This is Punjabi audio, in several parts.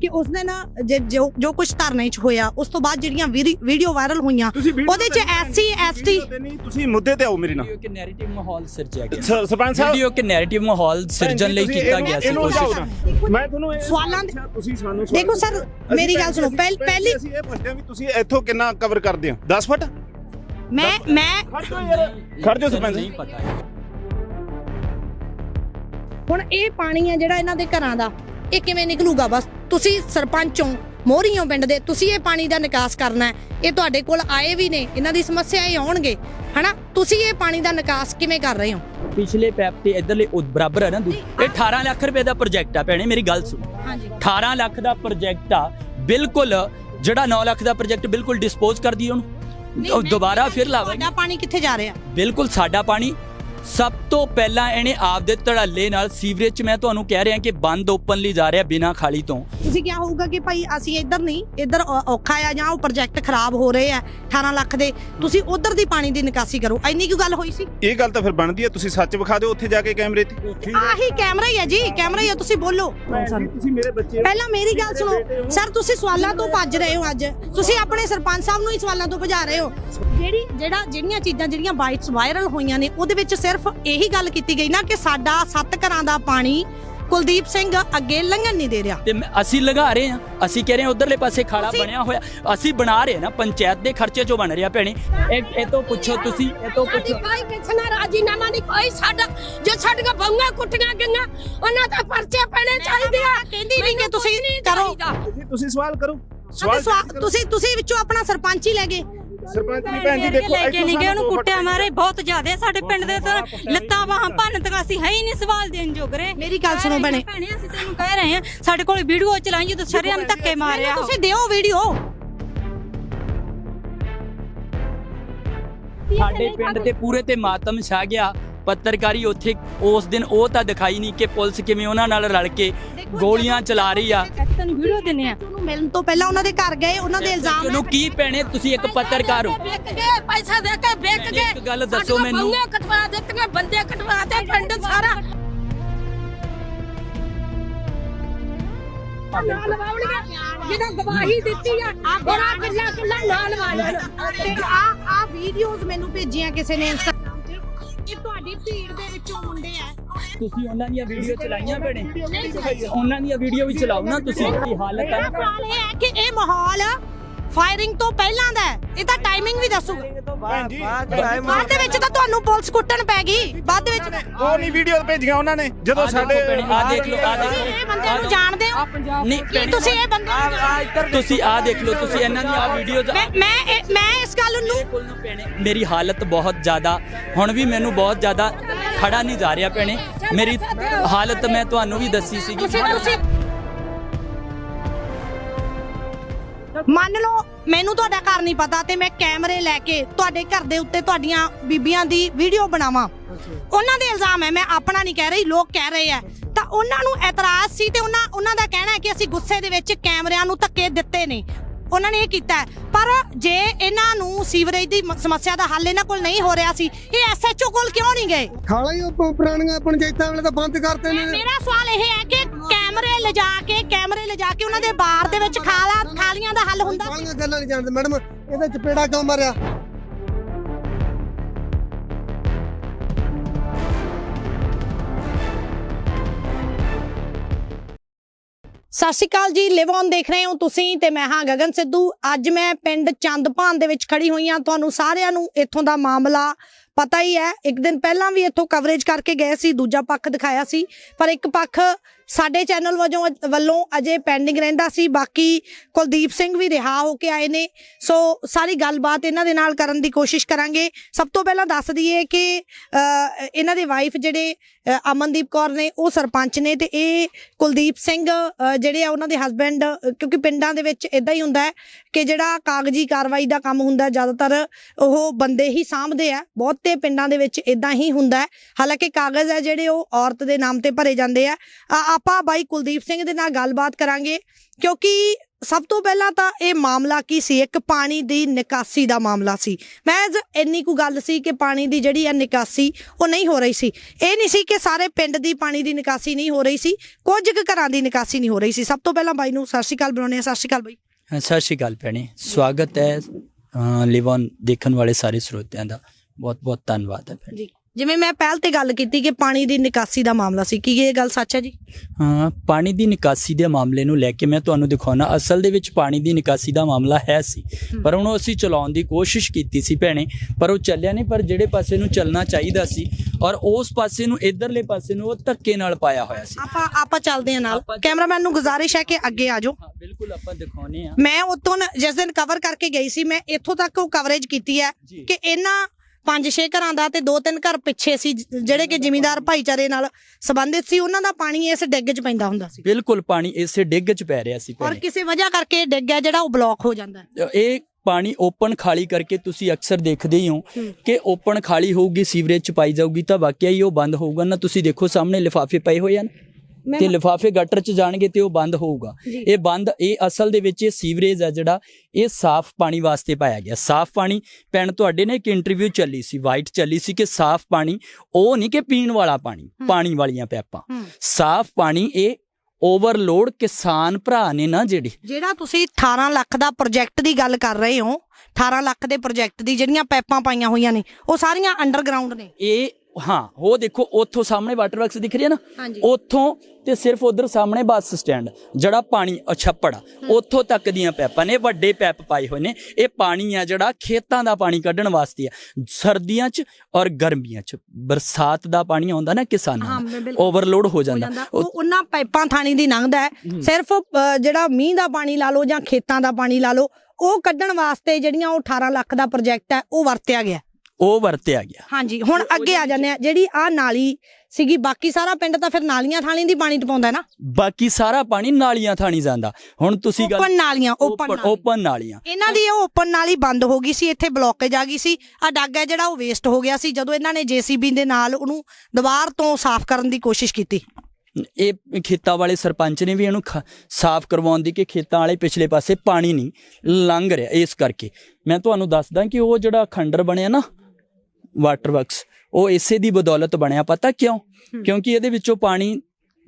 ਕਿ ਉਸ ਦਿਨ ਜੇ- ਜੋ ਜੋ ਕੁਝ ਧਰਨੇ 'ਚ ਹੋਇਆ ਉਸ ਤੋਂ ਬਾਅਦ ਜਿਹੜੀਆਂ ਵੀਰੀ- ਵੀਡੀਓ ਵਾਇਰਲ ਹੋਈਆਂ ਤੁਸੀਂ video ਉਹਦੇ 'ਚ ਐਸਸੀ ਐਸਟੀ ਤੁਸੀਂ ਮੁੱਦੇ ਤੇ ਆਓ ਮੇਰੇ ਨਾਲ। ਵੀਡੀਓ ਕਿ ਨੈਰੇਟਿਵ ਮਾਹੌਲ ਸਿਰਜਿਆ ਗਿਆ। ਸਰਪੰਚ ਸਾਹਿਬ ਵੀਡੀਓ ਕਿ ਨੈਰੇਟਿਵ ਮਾਹੌਲ ਸਿਰਜਣ ਲਈ ਤੁਸੀਂ ਕੀਤਾ ਇਹਨੂੰ- ਗਿਆ ਸੀ ਇਹਨੂੰ ਕੋਸ਼ਿਸ਼। ਲਿਆਓ ਨਾ। ਮੈਂ ਤੁਹਾਨੂੰ ਇਹ ਸਵਾਲਾਂ ਦੇ- ਅੱਛਾ, ਤੁਸੀਂ ਸਾਨੂੰ ਸਵਾਲ ਦੇਖੋ ਸਰ। ਮੇਰੀ ਗੱਲ ਸੁਣੋ, ਪਹਿਲ- ਪਹਿਲੀ ਪਹਿਲੀ- ਅਸੀਂ ਇਹ ਪੁੱਛਦੇ ਹਾਂ ਵੀ ਤੁਸੀਂ ਇੱਥੋਂ ਕਿੰਨਾ ਕਵਰ ਕਰਦੇ ਹੋ? 10 ਫੁੱਟ? ਮੈਂ ਮੈਂ ਖੜ ਜਾਓ ਯਾਰ। ਖੜ ਜਾਓ ਸਰਪੰਚ ਨਹੀਂ ਪਤਾ। ਹੁਣ ਇਹ ਪਾਣੀ ਆ ਜਿਹੜਾ ਇਹਨਾਂ ਦੇ ਘਰਾਂ ਦਾ। ਇਹ ਕਿਵੇਂ ਨਿਕਲੂਗਾ? ਬਸ ਤੁਸੀਂ ਸਰਪੰਚੋਂ ਮੋਹਰੀਓ ਪਿੰਡ ਦੇ ਤੁਸੀਂ ਇਹ ਪਾਣੀ ਦਾ ਨਿਕਾਸ ਕਰਨਾ ਹੈ। ਇਹ ਤੁਹਾਡੇ ਕੋਲ ਆਏ ਵੀ ਨੇ ਇਹਨਾਂ ਦੀ ਸਮੱਸਿਆ ਇਹ ਆਉਣਗੇ ਹਨਾ? ਤੁਸੀਂ ਇਹ ਪਾਣੀ ਦਾ ਨਿਕਾਸ ਕਿਵੇਂ ਕਰ ਰਹੇ ਹੋ? ਪਿਛਲੇ ਪੈਪ ਤੇ ਇਧਰਲੇ ਬਰਾਬਰ ਹੈ ਨਾ ਦੂ- ਇਹ 18 ਲੱਖ ਰੁਪਏ ਦਾ ਪ੍ਰੋਜੈਕਟ ਆ ਭੈਣੇ ਮੇਰੀ ਗੱਲ ਸੁਣ। ਹਾਂਜੀ। 18 ਲੱਖ ਦਾ ਪ੍ਰੋਜੈਕਟ ਆ ਬਿਲਕੁਲ ਜਿਹੜਾ 9 ਲੱਖ ਦਾ ਪ੍ਰੋਜੈਕਟ ਬਿਲਕੁਲ ਡਿਸਪੋਜ਼ ਕਰ ਦਈਏ ਉਹਨੂੰ ਉਹ ਦੁਬਾਰਾ ਫਿਰ ਲਾਵਾਂਗੇ। ਤੁਹਾਡਾ ਪਾਣੀ ਕਿੱਥੇ ਜਾ ਰਿਹਾ? ਬਿਲਕੁਲ ਸਾਡਾ ਪਾਣੀ ਸਭ ਤੋਂ ਪਹਿਲਾਂ ਇਹਨੇ ਆਪਦੇ ਧੜੱਲੇ ਨਾਲ ਸੀਵਰੇਜ ਚ ਮੈਂ ਤੁਹਾਨੂੰ ਕਹਿ ਰਿਹਾ ਕਿ ਬੰਦ ਓਪਨਲੀ ਜਾ ਰਿਹਾ ਬਿਨਾਂ ਖਾਲੀ ਤੋਂ। ਤੁਸੀਂ ਕਿਹਾ ਹੋਊਗਾ ਕਿ ਭਾਈ ਅਸੀਂ ਇੱਧਰ ਨਹੀਂ ਇੱਧਰ ਔ- ਔਖਾ ਆ ਜਾਂ ਉਹ ਪ੍ਰੋਜੈਕਟ ਖਰਾਬ ਹੋ ਰਹੇ ਆ 18 ਲੱਖ ਦੇ ਤੁਸੀਂ ਉਧਰ ਦੀ ਪਾਣੀ ਦੀ ਨਿਕਾਸੀ ਕਰੋ। ਇੰਨੀ ਕਿਉਂ ਗੱਲ ਹੋਈ ਸੀ? ਇਹ ਗੱਲ ਤਾਂ ਫਿਰ ਬਣਦੀ ਹੈ ਤੁਸੀਂ ਸੱਚ ਵਿਖਾ ਦਿਓ ਉੱਥੇ ਜਾ ਕੇ ਕੈਮਰੇ ਤੇ। ਆਹੀ ਕੈਮਰਾ ਹੀ ਹੈ ਜੀ ਕੈਮਰਾ ਹੀ ਹੈ ਤੁਸੀਂ ਬੋਲੋ। ਤੁਸੀਂ ਮੇਰੇ ਬੱਚੇ ਪਹਿਲਾਂ ਮੇਰੀ ਗੱਲ ਸੁਣੋ। ਸਰ ਤੁਸੀਂ ਸਵਾਲਾਂ ਤੋਂ ਭੱਜ ਰਹੇ ਹੋ ਅੱਜ। ਤੁਸੀਂ ਆਪਣੇ ਸਰਪੰਚ ਸਾਹਿਬ ਨੂੰ ਹੀ ਸਵਾਲਾਂ ਤੋਂ ਭਜਾ ਰਹੇ ਹੋ। ਜਿਹੜੀ ਜਿਹੜਾ ਜਿਹੜੀਆਂ ਚੀਜ਼ਾਂ ਜਿਹੜੀਆਂ ਬਾਈਟਸ ਵਾਇਰਲ ਹੋਈਆਂ ਨੇ ਉਹਦੇ ਵਿੱਚ ਸਿਰਫ ਇਹੀ ਗੱਲ ਕੀਤੀ ਗਈ ਨਾ ਕਿ ਸਾਡਾ ਸੱਤ ਘਰਾਂ ਦਾ ਪਾਣੀ ਕੁਲਦੀਪ ਸਿੰਘ ਅੱਗੇ ਲੰਘਣ ਨਹੀਂ ਦੇ ਰਿਹਾ। ਤੇ ਮੈਂ- ਅਸੀਂ ਲਗਾ ਰਹੇ ਹਾਂ। ਅਸੀਂ ਕਹਿ ਰਹੇ ਹਾਂ ਉਧਰਲੇ ਪਾਸੇ ਖਾਲਾ ਤੁਸੀਂ- ਬਣਿਆ ਹੋਇਆ। ਅਸੀਂ ਬਣਾ ਰਹੇ ਹਾਂ ਨਾ ਪੰਚਾਇਤ ਦੇ ਖਰਚੇ ਚੋਂ ਬਣ ਰਿਹਾ ਭੈਣੇ। ਇਹ ਇਹ ਤੋਂ ਪੁੱਛੋ ਤੁਸੀਂ ਇਹ ਤੋਂ ਸਾਡੀ ਪੁੱਛੋ। ਕੋਈ ਕਿਸੇ ਨਾਲ ਰਾਜੀਨਾਮਾ ਨਹੀਂ। ਕੋਈ ਸਾਡਾ ਜੋ ਸਾਡੀਆਂ ਬਹੂਆਂ ਕੁੱਟੀਆਂ ਗਈਆਂ ਉਹਨਾਂ ਦਾ ਪਰਚੇ ਪੈਣੇ ਚਾਹੀਦੇ ਆ। ਕਹਿੰਦੀ ਨਹੀਂ ਕਿ ਤੁਸੀਂ ਕਰੋ। ਤੁਸੀਂ- ਤੁਸੀਂ ਸਵਾਲ ਕਰੋ। ਤੁਸੀਂ ਤੁਸੀਂ ਵਿੱਚੋਂ ਆਪਣਾ ਸਰਪੰਚ ਹੀ ਲੈ ਗਏ। ਸਰਪੰਚ ਦੀ ਭੈਣ ਜੀ ਦੇਖੋ ਲੈ ਕੇ ਇੱਥੋਂ ਨਹੀਂ ਗਏ ਉਹਨੂੰ ਸਾਨੂੰ ਕੁੱਟਿਆ ਮਾਰੇ ਬਹੁਤ ਜ਼ਿਆਦੇ ਸਾਡੇ ਪਿੰਡ ਦੇ ਤਾਂ ਬਹੁਤ ਲੱਤਾਂ ਬਾਹਾਂ ਭੰਨ ਤੱਕ ਅਸੀਂ ਹੈ ਹੀ ਨਹੀਂ ਸਵਾਲ ਦੇਣ ਜੋਗਰੇ। ਮੇਰੀ ਗੱਲ ਸੁਣੋ ਭੈਣੇ। ਭੈਣੇ ਅਸੀਂ ਤੈਨੂੰ ਕਹਿ ਰਹੇ ਹਾਂ ਸਾਡੇ ਕੋਲ ਵੀਡੀਓ ਚਲਾਈ ਜਦੋਂ ਸ਼ਰੇਆਮ ਧੱਕੇ ਮਾਰਿਆ। ਤੁਸੀਂ ਦਿਓ ਵੀਡੀਓ। ਸਾਡੇ ਪਿੰਡ ਤੇ ਪੂਰੇ ਤੇ ਮਾਤਮ ਛਾ ਗਿਆ। ਪੱਤਰਕਾਰੀ ਉੱਥੇ ਉਸ ਦਿਨ ਉਹ ਤਾਂ ਦਿਖਾਈ ਨਹੀਂ ਕਿ ਪੁਲਿਸ ਕਿਵੇਂ ਉਹਨਾਂ ਨਾਲ ਰਲ ਕੇ ਗੋਲੀਆਂ ਚਲਾ ਰਹੀ ਆ। ਤੈਨੂੰ ਵੀਡੀਓ ਦਿੰਨੇ ਆ। ਉਹਨੂੰ ਮਿਲਣ ਤੋਂ ਪਹਿਲਾਂ ਉਹਨਾਂ ਦੇ ਘਰ ਗਏ ਉਹਨਾਂ ਦੇ ਇਲਜ਼ਾਮ ਉਹਨੂੰ ਕੀ ਪੈਣੇ ਤੁਸੀਂ ਇੱਕ ਪੱਤਰਕਾਰ ਹੋ। ਵਿਕ ਗਏ ਪੈਸਾ ਦੇ ਕੇ ਵਿਕ ਗਏ ਇੱਕ ਗੱਲ ਦੱਸੋ ਸਾਡੀਆਂ ਮੈਨੂੰ। ਬਹੂਆਂ ਕਟਵਾ ਦਿੱਤੀਆਂ ਬੰਦੇ ਕਟਵਾ ਦੇ ਪਿੰਡ ਸਾਰਾ। ਨਾਲ ਵਾਉਣੀਆਂ ਜਿਹਨਾਂ ਗਵਾਹੀ ਦਿੱਤੀ ਆ ਬੜਾ ਕਿੱਲਾ ਕਿੱਲਾ ਨਾਲ ਵਾਲਿਆ ਤੇ ਆ ਆ ਵੀਡੀਓਜ਼ ਮੈਨੂੰ ਭੇਜੀਆਂ ਕਿਸੇ ਨੇ। ਇੰਸਟਾਗ੍ਰਾਮ ਤੇ ਇਹ ਤੁਹਾਡੀ ਭੀੜ ਦੇ ਵਿੱਚੋਂ ਮੁੰਡੇ ਆ। ਤੁਸੀਂ ਉਹਨਾਂ ਦੀਆਂ ਵੀਡੀਓ ਚਲਾਈਆਂ ਭੈਣੇ? ਉਹਨਾਂ ਦੀਆਂ ਵੀਡੀਓ ਵੀ ਚਲਾਓ ਨਾ ਤੁਸੀਂ ਕੀ ਹਾਲਤ ਹੈ ਸਵਾਲ ਇਹ ਹੈ ਕਿ ਇਹ ਮਾਹੌਲ ਫਾਇਰਿੰਗ ਤੋਂ ਪਹਿਲਾਂ ਦਾ ਹੈ। ਇਹ ਤਾਂ ਟਾਈਮਿੰਗ ਵੀ ਦੱਸੂਗਾ। ਭੈਣ ਜੀ ਬਾਅਦ ਦੇ ਵਿੱਚ ਤਾਂ ਤੁਹਾਨੂੰ ਪੁਲਿਸ ਕੁੱਟਣ ਪੈ ਗਈ। ਬਾਅਦ ਦੇ ਵਿੱਚ ਉਹ ਨਹੀਂ ਵੀਡੀਓ ਭੇਜੀਆਂ ਉਹਨਾਂ ਨੇ ਜਦੋਂ ਦੇਖੋ ਸਾਡੇ ਆਹ ਦੇਖ ਲਓ ਆਹ ਤੁਸੀਂ ਦੇਖ ਇਹ ਬੰਦੇ ਨੂੰ ਜਾਣਦੇ ਹੋ? ਨਹੀਂ ਕੀ ਤੁਸੀਂ ਇਹ ਬੰਦੇ ਨੂੰ ਜਾਣਦੇ ਹੋ? ਤੁਸੀਂ ਆਹ ਦੇਖ ਲਓ ਤੁਸੀਂ ਇਹਨਾਂ ਦੀਆਂ ਆਹ ਵੀਡੀਓਜ਼ ਮੈਂ ਮੈਂ ਇਹ- ਮੈਂ ਇਸ ਗੱਲ ਨੂੰ ਮੇਰੇ ਕੋਲ ਨਾ ਭੈਣੇ ਮੇਰੀ ਹਾਲਤ ਬਹੁਤ ਜ਼ਿਆਦਾ ਹੁਣ ਵੀ ਮੈਨੂੰ ਬਹੁਤ ਜ਼ਿਆਦਾ ਖੜਾ ਨਹੀਂ ਜਾ ਰਿਹਾ ਭੈਣੇ। ਮੇਰੀ ਹਾਲਤ ਮੈਂ ਤੁਹਾਨੂੰ ਵੀ ਦੱਸੀ ਸੀਗੀ। ਤੁਸੀਂ ਤੁਸੀਂ ਮੰਨ ਲਓ, ਮੈਨੂੰ ਤੁਹਾਡਾ ਘਰ ਨਹੀਂ ਪਤਾ ਤੇ ਮੈਂ ਕੈਮਰੇ ਲੈ ਕੇ ਤੁਹਾਡੇ ਘਰ ਦੇ ਉੱਤੇ ਤੁਹਾਡੀਆਂ ਬੀਬੀਆਂ ਦੀ ਵੀਡੀਓ ਬਣਾਵਾਂ। ਉਹਨਾਂ ਦੇ ਇਲਜ਼ਾਮ ਹੈ, ਮੈਂ ਆਪਣਾ ਨਹੀਂ ਕਹਿ ਰਹੀ, ਲੋਕ ਕਹਿ ਰਹੇ ਆ ਤਾਂ ਉਹਨਾਂ ਨੂੰ ਇਤਰਾਜ਼ ਸੀ ਤੇ ਉਹਨਾਂ ਉਹਨਾਂ ਦਾ ਕਹਿਣਾ ਹੈ ਕਿ ਅਸੀਂ ਗੁੱਸੇ ਦੇ ਵਿੱਚ ਕੈਮਰਿਆਂ ਨੂੰ ਧੱਕੇ ਦਿੱਤੇ ਨੇ। ਉਹਨਾਂ ਨੇ ਇਹ ਕੀਤਾ। ਪਰ ਜੇ ਇਹਨਾਂ ਨੂੰ ਸੀਵਰੇਜ ਦੀ ਮ- ਸਮੱਸਿਆ ਦਾ ਹੱਲ ਇਹਨਾਂ ਕੋਲ ਨਹੀਂ ਹੋ ਰਿਹਾ ਸੀ ਇਹ ਐਸਐਚਓ ਕੋਲ ਕਿਉਂ ਨਹੀਂ ਗਏ? ਖਾਲਾ ਹੀ ਉਹ ਪੁਰਾਣੀਆਂ ਪੰਚਾਇਤਾਂ ਵਾਲੇ ਤਾਂ ਬੰਦ ਕਰਤੇ ਨੇ। ਮੇਰਾ ਸਵਾਲ ਇਹ ਹੈ ਕਿ ਕੈਮਰੇ ਲਿਜਾ ਕੇ ਕੈਮਰੇ ਲਿਜਾ ਕੇ ਉਹਨਾਂ ਦੇ ਬਾਰ ਦੇ ਵਿੱਚ ਖਾਲਾ ਖਾਲੀਆਂ ਦਾ ਹੱਲ ਹੁੰਦਾ ਸੀ? ਗੱਲਾਂ ਨਹੀਂ ਜਾਣਦੇ ਮੈਡਮ ਇਹਦੇ ਚਪੇੜਾ ਕਿਉਂ ਮਾਰਿਆ? ਸਤਿ ਸ਼੍ਰੀ ਅਕਾਲ ਜੀ ਲਿਵ ਔਨ ਦੇਖ ਰਹੇ ਹੋ ਤੁਸੀਂ ਤੇ ਮੈਂ ਹਾਂ ਗਗਨ ਸਿੱਧੂ। ਅੱਜ ਮੈਂ ਪਿੰਡ ਚੰਦਪਾਨ ਦੇ ਵਿੱਚ ਖੜੀ ਹੋਈ ਹਾਂ। ਤੁਹਾਨੂੰ ਸਾਰਿਆਂ ਨੂੰ ਇੱਥੋਂ ਦਾ ਮਾਮਲਾ ਪਤਾ ਹੀ ਹੈ। ਇੱਕ ਦਿਨ ਪਹਿਲਾਂ ਵੀ ਇੱਥੋਂ ਕਵਰੇਜ ਕਰਕੇ ਗਏ ਸੀ, ਦੂਜਾ ਪੱਖ ਦਿਖਾਇਆ ਸੀ। ਪਰ ਇੱਕ ਪੱਖ ਸਾਡੇ ਚੈਨਲ ਵਜੋਂ ਵੱਲੋਂ ਅਜੇ ਪੈਂਡਿੰਗ ਰਹਿੰਦਾ ਸੀ, ਬਾਕੀ ਕੁਲਦੀਪ ਸਿੰਘ ਵੀ ਰਿਹਾ ਹੋ ਕੇ ਆਏ ਨੇ। ਸੋ ਸਾਰੀ ਗੱਲਬਾਤ ਇਹਨਾਂ ਦੇ ਨਾਲ ਕਰਨ ਦੀ ਕੋਸ਼ਿਸ਼ ਕਰਾਂਗੇ। ਸਭ ਤੋਂ ਪਹਿਲਾਂ ਦੱਸ ਦਈਏ ਕਿ ਇਹਨਾਂ ਦੇ ਵਾਈਫ ਜਿਹੜੇ ਅਮਨਦੀਪ ਕੌਰ ਨੇ, ਉਹ ਸਰਪੰਚ ਨੇ ਤੇ ਇਹ ਕੁਲਦੀਪ ਸਿੰਘ ਜਿਹੜੇ ਆ ਉਹਨਾਂ ਦੇ ਹਸਬੰਡ ਕਿਉਂਕਿ ਪਿੰਡਾਂ ਦੇ ਵਿੱਚ ਇਦਾਂ ਹੀ ਹੁੰਦਾ ਹੈ ਕਿ ਜਿਹੜਾ ਕਾਗਜ਼ੀ ਕਾਰਵਾਈ ਦਾ ਕੰਮ ਹੁੰਦਾ ਜ਼ਿਆਦਾਤਰ ਉਹ ਬੰਦੇ ਹੀ ਸਾਂਭਦੇ ਆ। ਬਹੁਤੇ ਪਿੰਡਾਂ ਦੇ ਵਿੱਚ ਇਦਾਂ ਹੀ ਹੁੰਦਾ ਹਾਲਾਂਕਿ ਕਾਗਜ਼ ਹੈ ਜਿਹੜੇ ਉਹ ਔਰਤ ਦੇ ਨਾਮ ਤੇ ਭਰੇ ਜਾਂਦੇ ਆ ਆਪਾਂ ਬਾਈ ਕੁਲਦੀਪ ਸਿੰਘ ਦੇ ਨਾਲ ਗੱਲਬਾਤ ਕਰਾਂਗੇ ਕਿਉਂਕਿ ਸਭ ਤੋਂ ਪਹਿਲਾਂ ਤਾਂ ਇਹ ਮਾਮਲਾ ਕੀ ਸੀ? ਇੱਕ ਪਾਣੀ ਦੀ ਨਿਕਾਸੀ ਦਾ ਮਾਮਲਾ ਸੀ। ਮੈਂ ਇੰਨੀ ਕੁ ਗੱਲ ਸੀ ਕਿ ਪਾਣੀ ਦੀ ਜਿਹੜੀ ਹੈ ਨਿਕਾਸੀ ਉਹ ਨਹੀਂ ਹੋ ਰਹੀ ਸੀ। ਇਹ ਨਹੀਂ ਸੀ ਕਿ ਸਾਰੇ ਪਿੰਡ ਦੀ ਪਾਣੀ ਦੀ ਨਿਕਾਸੀ ਨਹੀਂ ਹੋ ਰਹੀ ਸੀ ਕੁਝ ਕੁ ਘਰਾਂ ਦੀ ਨਿਕਾਸੀ ਨਹੀਂ ਹੋ ਰਹੀ ਸੀ। ਸਭ ਤੋਂ ਪਹਿਲਾਂ ਬਾਈ ਨੂੰ ਸਤਿ ਸ਼੍ਰੀ ਅਕਾਲ ਬੁਲਾਉਂਦੇ ਹਾਂ। ਸਤਿ ਸ਼੍ਰੀ ਅਕਾਲ ਬਾਈ। ਸਤਿ ਸ਼੍ਰੀ ਅਕਾਲ ਭੈਣੇ। ਸਵਾਗਤ ਹੈ ਲਿਵਨ ਦੇਖਣ ਵਾਲੇ ਸਾਰੇ ਸਰੋਤਿਆਂ ਦਾ। ਬਹੁਤ ਬਹੁਤ ਧੰਨਵਾਦ ਹੈ ਭੈਣੇ। ਜੀ। ਜਿਵੇਂ ਮੈਂ ਪਹਿਲ ਤੇ ਗੱਲ ਕੀਤੀ ਕਿ ਪਾਣੀ ਦੀ ਨਿਕਾਸੀ ਦਾ ਮਾਮਲਾ ਸੀ ਕੀ ਇਹ ਗੱਲ ਸੱਚ ਹੈ ਜੀ? ਹਾਂ ਪਾਣੀ ਦੀ ਨਿਕਾਸੀ ਦੇ ਮਾਮਲੇ ਨੂੰ ਲੈ ਕੇ ਮੈਂ ਤੁਹਾਨੂੰ ਦਿਖਾਉਣਾ ਅਸਲ ਦੇ ਵਿੱਚ ਪਾਣੀ ਦੀ ਨਿਕਾਸੀ ਦਾ ਮਾਮਲਾ ਹੈ ਸੀ। ਪਰ ਉਹਨੂੰ ਅਸੀਂ ਚਲਾਉਣ ਦੀ ਕੋਸ਼ਿਸ਼ ਕੀਤੀ ਸੀ ਭੈਣੇ ਪਰ ਉਹ ਚੱਲਿਆ ਨਹੀਂ ਪਰ ਜਿਹੜੇ ਪਾਸੇ ਨੂੰ ਚੱਲਣਾ ਚਾਹੀਦਾ ਸੀ ਔਰ ਉਸ ਪਾਸੇ ਨੂੰ ਇਧਰਲੇ ਪਾਸੇ ਨੂੰ ਉਹ ਧੱਕੇ ਨਾਲ ਪਾਇਆ ਹੋਇਆ ਸੀ। ਆਪਾਂ ਆਪਾਂ ਚੱਲਦੇ ਹਾਂ ਨਾਲ। ਕੈਮਰਾਮੈਨ ਨੂੰ ਗੁਜ਼ਾਰਿਸ਼ ਹੈ ਕਿ ਅੱਗੇ ਆ ਜਾਓ। ਹਾਂ ਬਿਲਕੁਲ ਆਪਾਂ ਦਿਖਾਉਨੇ ਆ। ਮੈਂ ਉਤੋਂ ਜਿਸ ਦਿਨ ਕਵਰ ਕਰਕੇ ਗਈ ਸੀ ਮੈਂ ਇੱਥੋਂ ਤੱਕ ਉਹ ਕਵਰੇਜ ਕੀਤੀ ਹੈ। ਕਿ ਇਹਨਾਂ ਪੰਜ ਛੇ ਘਰਾਂ ਦਾ ਤੇ ਦੋ ਤਿੰਨ ਘਰ ਪਿੱਛੇ ਸੀ ਜਿਹੜੇ ਕਿ ਜ਼ਿਮੀਂਦਾਰ ਭਾਈਚਾਰੇ ਨਾਲ ਸੰਬੰਧਿਤ ਸੀ ਉਹਨਾਂ ਦਾ ਪਾਣੀ ਇਸ ਡਿੱਗ 'ਚ ਪੈਂਦਾ ਹੁੰਦਾ ਸੀ। ਬਿਲਕੁਲ ਪਾਣੀ ਇਸੇ ਡਿੱਗ 'ਚ ਪੈ ਰਿਹਾ ਸੀ ਔਰ ਭੈਣੇ। ਕਿਸੇ ਵਜ੍ਹਾ ਕਰਕੇ ਡਿੱਗ ਹੈ ਜਿਹੜਾ ਉਹ ਬਲੌਕ ਹੋ ਜਾਂਦਾ ਹੈ। ਇਹ ਪਾਣੀ ਓਪਨ ਖਾਲੀ ਕਰਕੇ ਤੁਸੀਂ ਅਕਸਰ ਦੇਖਦੇ ਹੀ ਹੋ ਹੂੰ। ਕਿ ਓਪਨ ਖਾਲੀ ਹੋਊਗੀ ਸੀਵਰੇਜ ਚ ਪਾਈ ਜਾਊਗੀ ਤਾਂ ਵਾਕਿਆ ਹੀ ਉਹ ਬੰਦ ਹੋਊਗਾ। ਨਾ ਤੁਸੀਂ ਦੇਖੋ ਸਾਹਮਣੇ ਲਿਫਾਫੇ ਪਏ ਹੋਏ ਹਨ। ਤੇ ਲਿਫਾਫੇ ਗਟਰ ਚ ਜਾਣਗੇ ਤੇ ਉਹ ਬੰਦ ਹੋਊਗਾ। ਇਹ ਬੰਦ ਇਹ ਅਸਲ ਦੇ ਵਿੱਚ ਇਹ ਸੀਵਰੇਜ ਹੈ ਜਿਹੜਾ ਇਹ ਸਾਫ਼ ਪਾਣੀ ਵਾਸਤੇ ਪਾਇਆ ਗਿਆ ਸਾਫ਼ ਪਾਣੀ ਪੈਣ ਤੁਹਾਡੇ ਨੇ ਇੱਕ ਇੰਟਰਵਿਊ ਚੱਲੀ ਸੀ ਵਾਈਟ ਚੱਲੀ ਸੀ ਕਿ ਸਾਫ਼ ਪਾਣੀ ਉਹ ਨਹੀਂ ਕਿ ਪੀਣ ਵਾਲਾ ਪਾਣੀ। ਪਾਣੀ ਵਾਲੀਆਂ ਪੈਪਾਂ। ਸਾਫ਼ ਪਾਣੀ ਇਹ ਓਵਰਲੋਡ ਕਿਸਾਨ ਭਰਾ ਨੇ ਨਾ ਜਿਹੜੀ ਜਿਹੜਾ ਤੁਸੀਂ 18 ਲੱਖ ਦਾ ਪ੍ਰੋਜੈਕਟ ਦੀ ਗੱਲ ਕਰ ਰਹੇ ਹੋ 18 ਲੱਖ ਦੇ ਪ੍ਰੋਜੈਕਟ ਦੀ ਜਿਹੜੀਆਂ ਪਾਈਪਾਂ ਪਾਈਆਂ ਹੋਈਆਂ ਨੇ ਉਹ ਸਾਰੀਆਂ ਅੰਡਰਗਰਾਉਂਡ ਨੇ ਇਹ ਹਾਂ ਉਹ ਦੇਖੋ ਉੱਥੋਂ ਸਾਹਮਣੇ ਵਾਟਰ ਵਰਕਸ ਦਿਖ ਰਿਹਾ ਨਾ? ਉੱਥੋਂ ਤੇ ਸਿਰਫ ਉਧਰ ਸਾਹਮਣੇ ਬੱਸ ਸਟੈਂਡ ਜਿਹੜਾ ਪਾਣੀ ਅ, ਛੱਪੜ ਆ, ਉੱਥੋਂ ਤੱਕ ਦੀਆਂ ਪੈਪਾਂ ਨੇ ਵੱਡੇ ਪੈਪ ਪਾਏ ਹੋਏ ਨੇ। ਇਹ ਪਾਣੀ ਆ ਜਿਹੜਾ ਖੇਤਾਂ ਦਾ ਪਾਣੀ ਕੱਢਣ ਵਾਸਤੇ ਆ। ਸਰਦੀਆਂ 'ਚ ਔਰ ਗਰਮੀਆਂ 'ਚ ਬਰਸਾਤ ਦਾ ਪਾਣੀ ਆਉਂਦਾ ਨਾ ਕਿਸਾਨਾਂ ਬਿਲਕੁਲ। ਓਵਰਲੋਡ ਹੋ ਜਾਂਦਾ। ਉਹ- ਉਹ ਉਹਨਾਂ ਪਾਈਪਾਂ ਥਾਣੀ ਦੀ ਲੰਘਦਾ ਹੈ। ਸਿਰਫ ਜਿਹੜਾ ਮੀਂਹ ਦਾ ਪਾਣੀ ਲਾ ਲਓ ਜਾਂ ਖੇਤਾਂ ਦਾ ਪਾਣੀ ਲਾ ਲਓ ਉਹ ਕੱਢਣ ਵਾਸਤੇ ਜਿਹੜੀਆਂ ਉਹ 18 ਲੱਖ ਦਾ ਪ੍ਰੋਜੈਕਟ ਹੈ ਉਹ ਵਰਤਿਆ ਗਿਆ। ਉਹ ਵਰਤਿਆ ਗਿਆ। ਹਾਂਜੀ ਹੁਣ ਅੱਗੇ ਆ ਜਾਂਦੇ ਆ। ਜਿਹੜੀ ਆ ਨਾਲੀ ਸੀਗੀ ਬਾਕੀ ਸਾਰਾ ਪਿੰਡ ਤਾਂ ਫਿਰ ਨਾਲੀਆਂ ਥਾਣੀ ਦੀ ਪਾਣੀ ਟਪਾਉਂਦਾ ਹੈ ਨਾ? ਬਾਕੀ ਸਾਰਾ ਪਾਣੀ ਨਾਲੀਆਂ ਥਾਣੀ ਜਾਂਦਾ। ਹੁਣ ਤੁਸੀਂ ਗੱਲ ਓਪਨ ਨਾਲੀਆਂ ਓਪਨ ਓਪਨ ਨਾਲੀਆਂ। ਇਹਨਾਂ ਦੀ ਇਹ ਓਪਨ ਨਾਲੀ ਬੰਦ ਹੋ ਗਈ ਸੀ ਇੱਥੇ ਬਲੌਕੇਜ ਆ ਗਈ ਸੀ। ਆ ਡੱਗ ਹੈ ਜਿਹੜਾ ਉਹ ਵੇਸਟ ਹੋ ਗਿਆ ਸੀ ਜਦੋਂ ਇਹਨਾਂ ਨੇ ਜੀਸੀਬੀ ਦੇ ਨਾਲ ਉਹਨੂੰ ਦੁਬਾਰ ਤੋਂ ਸਾਫ਼ ਕਰਨ ਦੀ ਕੋਸ਼ਿਸ਼ ਕੀਤੀ। ਇਹ ਖੇਤਾਂ ਵਾਲੇ ਸਰਪੰਚ ਨੇ ਵੀ ਇਹਨੂੰ ਸਾਫ਼ ਕਰਵਾਉਣ ਦੀ ਕਿ ਖੇਤਾਂ ਵਾਲੇ ਪਿਛਲੇ ਪਾਸੇ ਪਾਣੀ ਨਹੀਂ ਲੰਘ ਰਿਹਾ। ਇਸ ਕਰਕੇ ਮੈਂ ਤੁਹਾਨੂੰ ਦੱਸਦਾ ਕਿ ਉਹ ਜਿਹੜਾ ਖੰਡਰ ਬਣਿਆ ਨਾ ਵਾਟਰ ਵਰਕਸ ਉਹ ਇਸੇ ਦੀ ਬਦੌਲਤ ਬਣਿਆ। ਪਤਾ ਕਿਉਂ? ਕਿਉਂਕਿ ਇਹਦੇ ਵਿੱਚੋਂ ਪਾਣੀ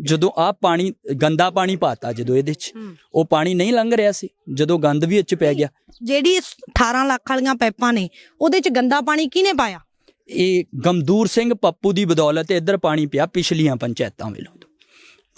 ਜਦੋਂ ਆ ਪਾਣੀ ਗੰਦਾ ਪਾਣੀ ਪਾਤਾ ਜਦੋਂ ਇਹਦੇ ਚ ਉਹ ਪਾਣੀ ਨਹੀਂ ਲੰਘ ਰਿਹਾ ਸੀ ਜਦੋਂ ਗੰਦ ਵੀ ਇੱਚ ਪੈ ਗਿਆ। ਜਿਹੜੀ ਇਸ 18 ਲੱਖ ਵਾਲੀਆਂ ਪਾਈਪਾਂ ਨੇ ਉਹਦੇ ਚ ਗੰਦਾ ਪਾਣੀ ਕਿਹਨੇ ਪਾਇਆ? ਇਹ ਗਮਦੂਰ ਸਿੰਘ ਪੱਪੂ ਦੀ ਬਦੌਲਤ ਇੱਧਰ ਪਾਣੀ ਪਿਆ ਪਿਛਲੀਆਂ ਪੰਚਾਇਤਾਂ ਵੱਲੋਂ।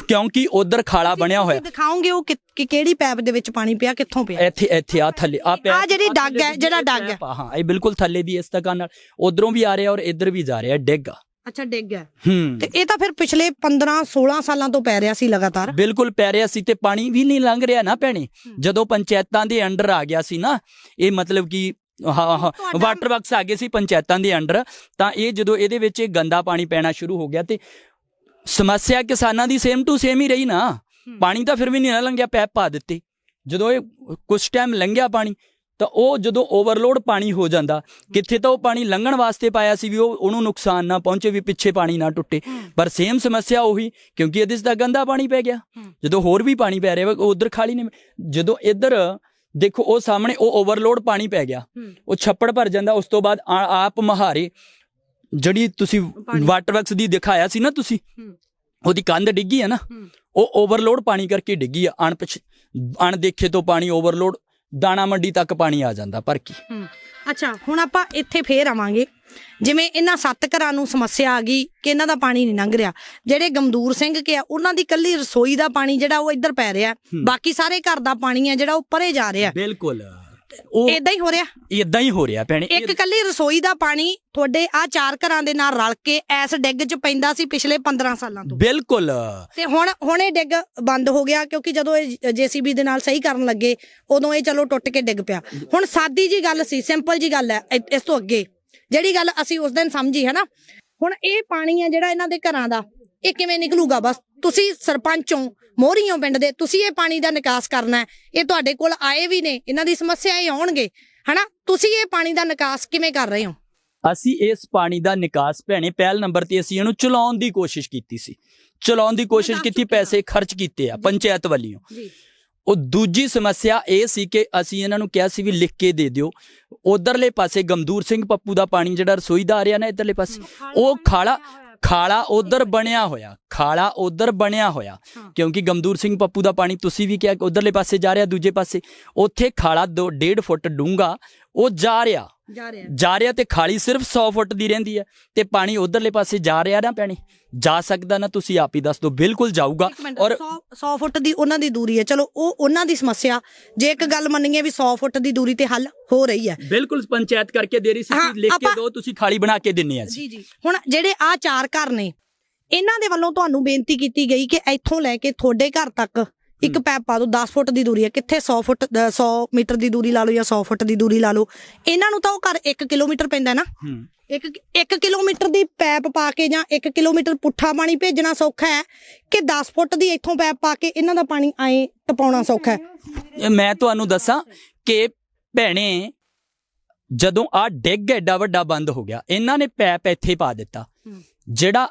ਕਿਉਂਕਿ ਉਧਰ ਖਾਲਾ ਬਣਿਆ ਹੋਇਆ। ਤੁਸੀਂ ਦਿਖਾਓਗੇ ਉਹ ਕਿ ਕਿਹੜੀ ਪਾਈਪ ਦੇ ਵਿੱਚ ਪਾਣੀ ਪਿਆ ਕਿੱਥੋਂ ਪਿਆ? ਇੱਥੇ ਇੱਥੇ ਆ ਥੱਲੇ ਆ ਪਿਆ ਆਹ ਜਿਹੜੀ ਡੱਗ ਹੈ, ਜਿਹੜਾ ਡੱਗ ਹੈ। ਪੈਪ ਆ, ਹਾਂ ਇਹ ਬਿਲਕੁਲ ਥੱਲੇ ਦੀ ਇਸ ਤੱਕ ਨਾਲ। ਉਧਰੋਂ ਵੀ ਆ ਰਿਹਾ ਔਰ ਇੱਧਰ ਵੀ ਜਾ ਰਿਹਾ ਡਿੱਗ ਆ। ਅੱਛਾ ਡਿੱਗ ਹੂੰ। ਤੇ ਇਹ ਤਾਂ ਫਿਰ ਪਿਛਲੇ 15 16 ਸਾਲਾਂ ਤੋਂ ਪੈ ਰਿਹਾ ਸੀ ਲਗਾਤਾਰ। ਬਿਲਕੁਲ ਪੈ ਰਿਹਾ ਸੀ ਤੇ ਪਾਣੀ ਵੀ ਨਹੀਂ ਲੰਘ ਰਿਹਾ ਨਾ ਭੈਣੇ। ਜਦੋਂ ਪੰਚਾਇਤਾਂ ਦੇ ਅੰਡਰ ਆ ਗਿਆ ਸੀ ਨਾ ਇਹ ਮਤਲਬ ਕਿ ਹਾਂ ਹਾਂ ਵਾਟਰ ਵਰਕਸ ਆ ਗਏ ਸੀ ਪੰਚਾਇਤਾਂ ਦੇ ਅੰਡਰ ਤਾਂ ਇਹ ਜਦੋਂ ਇਹਦੇ ਵਿੱਚ ਗੰਦਾ ਪਾਣੀ ਪੈਣਾ ਸ਼ੁਰੂ ਹੋ ਗਿਆ ਤੇ ਸਮੱਸਿਆ ਕਿਸਾਨਾਂ ਦੀ ਸੇਮ ਟੂ ਸੇਮ ਹੀ ਰਹੀ ਨਾ। ਪਾਣੀ ਤਾਂ ਫਿਰ ਵੀ ਨਹੀਂ ਲੰਘਿਆ ਪੈਪ ਪਾ ਦਿੱਤੇ। ਜਦੋਂ ਇਹ ਕੁਝ ਟਾਈਮ ਲੰਘਿਆ ਪਾਣੀ ਤਾਂ ਉਹ ਜਦੋਂ ਓਵਰਲੋਡ ਪਾਣੀ ਹੋ ਜਾਂਦਾ ਕਿੱਥੇ ਤਾਂ ਉਹ ਪਾਣੀ ਲੰਘਣ ਵਾਸਤੇ ਪਾਇਆ ਸੀ ਵੀ ਉਹ ਉਹਨੂੰ ਨੁਕਸਾਨ ਨਾ ਪਹੁੰਚੇ ਵੀ ਪਿੱਛੇ ਪਾਣੀ ਨਾ ਟੁੱਟੇ। ਪਰ ਸੇਮ ਸਮੱਸਿਆ ਉਹੀ ਕਿਉਂਕਿ ਇਹਦੇ 'ਚ ਤਾਂ ਗੰਦਾ ਪਾਣੀ ਪੈ ਗਿਆ। ਜਦੋਂ ਹੋਰ ਵੀ ਪਾਣੀ ਪੈ ਰਿਹਾ ਉਧਰ ਖਾਲੀ ਨਹੀਂ ਜਦੋਂ ਇੱਧਰ ਦੇਖੋ ਉਹ ਸਾਹਮਣੇ ਉਹ ਓਵਰਲੋਡ ਪਾਣੀ ਪੈ ਗਿਆ। ਉਹ ਛੱਪੜ ਭਰ ਜਾਂਦਾ ਉਸ ਤੋਂ ਬਾਅਦ ਆਪ ਮਹਾਰੇ। ਜਿਹੜੀ ਤੁਸੀਂ। ਵਾਟਰ ਵਰਕਸ ਦੀ ਦਿਖਾਇਆ ਸੀ ਨਾ ਤੁਸੀਂ। ਉਹਦੀ ਕੰਧ ਡਿੱਗੀ ਹੈ ਨਾ। ਉਹ ਓਵਰਲੋਡ ਪਾਣੀ ਕਰਕੇ ਡਿੱਗੀ ਆ ਅਣਪਛ ਅਣਦੇਖੇ ਤੋਂ ਪਾਣੀ ਓਵਰਲੋਡ ਦਾਣਾ ਮੰਡੀ ਤੱਕ ਪਾਣੀ ਆ ਜਾਂਦਾ ਭਰ ਕੇ ਅੱਛਾ ਹੁਣ ਆਪਾਂ ਇੱਥੇ ਫੇਰ ਆਵਾਂਗੇ ਜਿਵੇਂ ਇਹਨਾਂ ਸੱਤ ਘਰਾਂ ਨੂੰ ਸਮੱਸਿਆ ਆ ਗਈ ਕਿ ਇਹਨਾਂ ਦਾ ਪਾਣੀ ਨਹੀਂ ਲੰਘ ਰਿਹਾ ਜਿਹੜੇ ਗਮਦੂਰ ਸਿੰਘ ਕੇ ਆ ਉਹਨਾਂ ਦੀ ਕੱਲੀ ਰਸੋਈ ਦਾ ਪਾਣੀ ਜਿਹੜਾ ਉਹ ਇੱਧਰ ਪੈ ਰਿਹਾ। ਬਾਕੀ ਸਾਰੇ ਘਰ ਦਾ ਪਾਣੀ ਹੈ ਜਿਹੜਾ ਉਹ ਪਰੇ ਜਾ ਰਿਹਾ ਬਿਲਕੁਲ ਉਹ ਇਦਾਂ ਹੀ ਹੋ ਰਿਹਾ। ਇਦਾਂ ਹੀ ਹੋ ਰਿਹਾ ਭੈਣੇ। ਇੱਕ ਕੱਲੀ ਰਸੋਈ ਦਾ ਪਾਣੀ ਤੁਹਾਡੇ ਆ ਚਾਰ ਘਰਾਂ ਦੇ ਨਾਲ ਰਲ ਕੇ ਐਸ ਡਿੱਗ 'ਚ ਪੈਂਦਾ ਸੀ ਪਿਛਲੇ 15 ਸਾਲਾਂ ਤੋਂ। ਬਿਲਕੁਲ। ਤੇ ਹੁਣ ਹੁਣ ਇਹ ਡਿੱਗ ਬੰਦ ਹੋ ਗਿਆ ਕਿਉਂਕਿ ਜਦੋਂ ਇਹ ਜੀਸੀਬੀ ਦੇ ਨਾਲ ਸਹੀ ਕਰਨ ਲੱਗੇ ਉਦੋਂ ਇਹ ਚਲੋ ਟੁੱਟ ਕੇ ਡਿੱਗ ਪਿਆ। ਹੁਣ ਸਾਦੀ ਜੀ ਗੱਲ ਸੀ ਸਿੰਪਲ ਜੀ ਗੱਲ ਹੈ ਇਸ ਤੋਂ ਅੱਗੇ। ਜਿਹੜੀ ਗੱਲ ਅਸੀਂ ਉਸ ਦਿਨ ਸਮਝੀ ਹੈ ਨਾ ਹੁਣ ਇਹ ਪਾਣੀ ਹੈ ਜਿਹੜਾ ਇਹਨਾਂ ਦੇ ਘਰਾਂ ਦਾ ਇਹ ਕਿਵੇਂ ਨਿਕਲੂਗਾ ਬਸ? ਤੁਸੀਂ ਸਰਪੰਚੋਂ ਮੋਹਰੀਓ ਪਿੰਡ ਦੇ ਤੁਸੀਂ ਇਹ ਪਾਣੀ ਦਾ ਨਿਕਾਸ ਕਰਨਾ ਇਹ ਤੁਹਾਡੇ ਕੋਲ ਆਏ ਵੀ ਨੇ ਇਹਨਾਂ ਦੀ ਸਮੱਸਿਆ ਇਹ ਆਉਣਗੇ ਹਨਾ? ਤੁਸੀਂ ਇਹ ਪਾਣੀ ਦਾ ਨਿਕਾਸ ਕਿਵੇਂ ਕਰ ਰਹੇ ਹੋ? ਅਸੀਂ ਇਸ ਪਾਣੀ ਦਾ ਨਿਕਾਸ ਭੈਣੇ ਪਹਿਲ ਨੰਬਰ ਤੇ ਅਸੀਂ ਇਹਨੂੰ ਚਲਾਉਣ ਦੀ ਕੋਸ਼ਿਸ਼ ਕੀਤੀ ਸੀ। ਚਲਾਉਣ ਦੀ ਕੋਸ਼ਿਸ਼ ਕੀਤੀ। ਪੈਸੇ ਖਰਚ ਕੀਤੇ ਆ ਪੰਚਾਇਤ ਵੱਲੋਂ। ਜੀ। ਉਹ ਦੂਜੀ ਸਮੱਸਿਆ ਇਹ ਸੀ ਕਿ ਅਸੀਂ ਇਹਨਾਂ ਨੂੰ ਕਿਹਾ ਸੀ ਵੀ ਲਿਖ ਕੇ ਦੇ ਦਿਓ। ਉਧਰਲੇ ਪਾਸੇ ਗਮਦੂਰ ਸਿੰਘ ਪੱਪੂ ਦਾ ਪਾਣੀ ਜਿਹੜਾ ਰਸੋਈ ਦਾ ਆ ਰਿਹਾ ਨਾ ਇਧਰਲੇ ਪਾਸੇ ਉਹ ਖਾਲਾ ਖਾਲਾ ਉਧਰ ਬਣਿਆ ਹੋਇਆ ਖਾਲਾ ਉਧਰ ਬਣਿਆ ਹੋਇਆ। ਕਿਉਂਕਿ ਗਮਦੂਰ ਸਿੰਘ ਪੱਪੂ ਦਾ ਪਾਣੀ ਤੁਸੀਂ ਵੀ ਕਿਹਾ ਉਧਰਲੇ ਪਾਸੇ ਜਾ ਰਿਹਾ ਦੂਜੇ ਪਾਸੇ। ਉੱਥੇ ਖਾਲਾ 2 1.5 ਫੁੱਟ ਡੂੰਗਾ ਉਹ ਜਾ ਰਿਹਾ। ਜਾ ਰਿਹਾ। ਜਾ ਰਿਹਾ ਤੇ ਖਾਲੀ ਸਿਰਫ 100 ਫੁੱਟ ਦੀ ਰਹਿੰਦੀ ਹੈ ਤੇ ਪਾਣੀ ਉਧਰਲੇ ਪਾਸੇ ਜਾ ਰਿਹਾ ਨਾ ਪੈਣੇ? ਜਾ ਸਕਦਾ ਨਾ ਤੁਸੀਂ ਆਪ ਹੀ ਦੱਸ ਦਿਓ ਬਿਲਕੁਲ ਜਾਊਗਾ। ਔਰ 100 100 ਫੁੱਟ ਦੀ ਉਹਨਾਂ ਦੀ ਦੂਰੀ ਹੈ। ਚਲੋ ਉਹ ਉਹਨਾਂ ਦੀ ਸਮੱਸਿਆ। ਜੇ ਇੱਕ ਗੱਲ ਮੰਨੀਏ ਵੀ 100 ਫੁੱਟ ਦੀ ਦੂਰੀ ਤੇ ਹੱਲ ਹੋ ਰਹੀ ਹੈ। ਬਿਲਕੁਲ ਪੰਚਾਇਤ ਕਰਕੇ ਦੇ ਰਹੀ ਸੀ ਲਿਖ ਕੇ ਦਿਓ ਤੁਸੀਂ ਖਾਲੀ ਬਣਾ ਕੇ ਦਿੰਨੇ ਆ ਜੀ। ਹੁਣ ਜਿਹੜੇ ਆ ਚਾਰ ਘਰ ਨੇ ਇਹਨਾਂ ਦੇ ਵੱਲੋਂ ਤੁਹਾਨੂੰ ਬੇਨਤੀ ਕੀਤੀ ਗਈ ਕਿ ਇੱਥੋਂ ਲੈ ਕੇ ਤੁਹਾਡੇ ਘਰ ਤੱਕ ਇੱਕ ਪੈਪ ਪਾ ਦਿਓ 10 ਫੁੱਟ ਦੀ ਦੂਰੀ ਹੈ। ਕਿੱਥੇ 100 ਫੁੱਟ ਅ, 100 ਮੀਟਰ ਦੀ ਦੂਰੀ ਲਾ ਲਓ ਜਾਂ 100 ਫੁੱਟ ਦੀ ਦੂਰੀ ਲਾ ਲਓ। ਇਹਨਾਂ ਨੂੰ ਤਾਂ ਉਹ ਘਰ 1 ਕਿਲੋਮੀਟਰ ਪੈਂਦਾ ਨਾ। ਇੱਕ 1 ਕਿਲੋਮੀਟਰ ਦੀ ਪੈਪ ਪਾ ਕੇ ਜਾਂ 1 ਕਿਲੋਮੀਟਰ ਪੁੱਠਾ ਪਾਣੀ ਭੇਜਣਾ ਸੌਖਾ ਹੈ ਕਿ 10 ਫੁੱਟ ਦੀ ਇੱਥੋਂ ਪੈਪ ਪਾ ਕੇ ਇਹਨਾਂ ਦਾ ਪਾਣੀ ਐ ਟਪਾਉਣਾ ਸੌਖਾ ਹੈ? ਮੈਂ ਤੁਹਾਨੂੰ ਦੱਸਾਂ ਕਿ ਭੈਣੇ ਜਦੋਂ ਆ ਡਿੱਗ ਐਡਾ ਵੱਡਾ ਬੰਦ ਹੋ ਗਿਆ ਇਹਨਾਂ ਨੇ ਪੈਪ ਇੱਥੇ ਪਾ ਦਿੱਤਾ। ਜਿਹੜਾ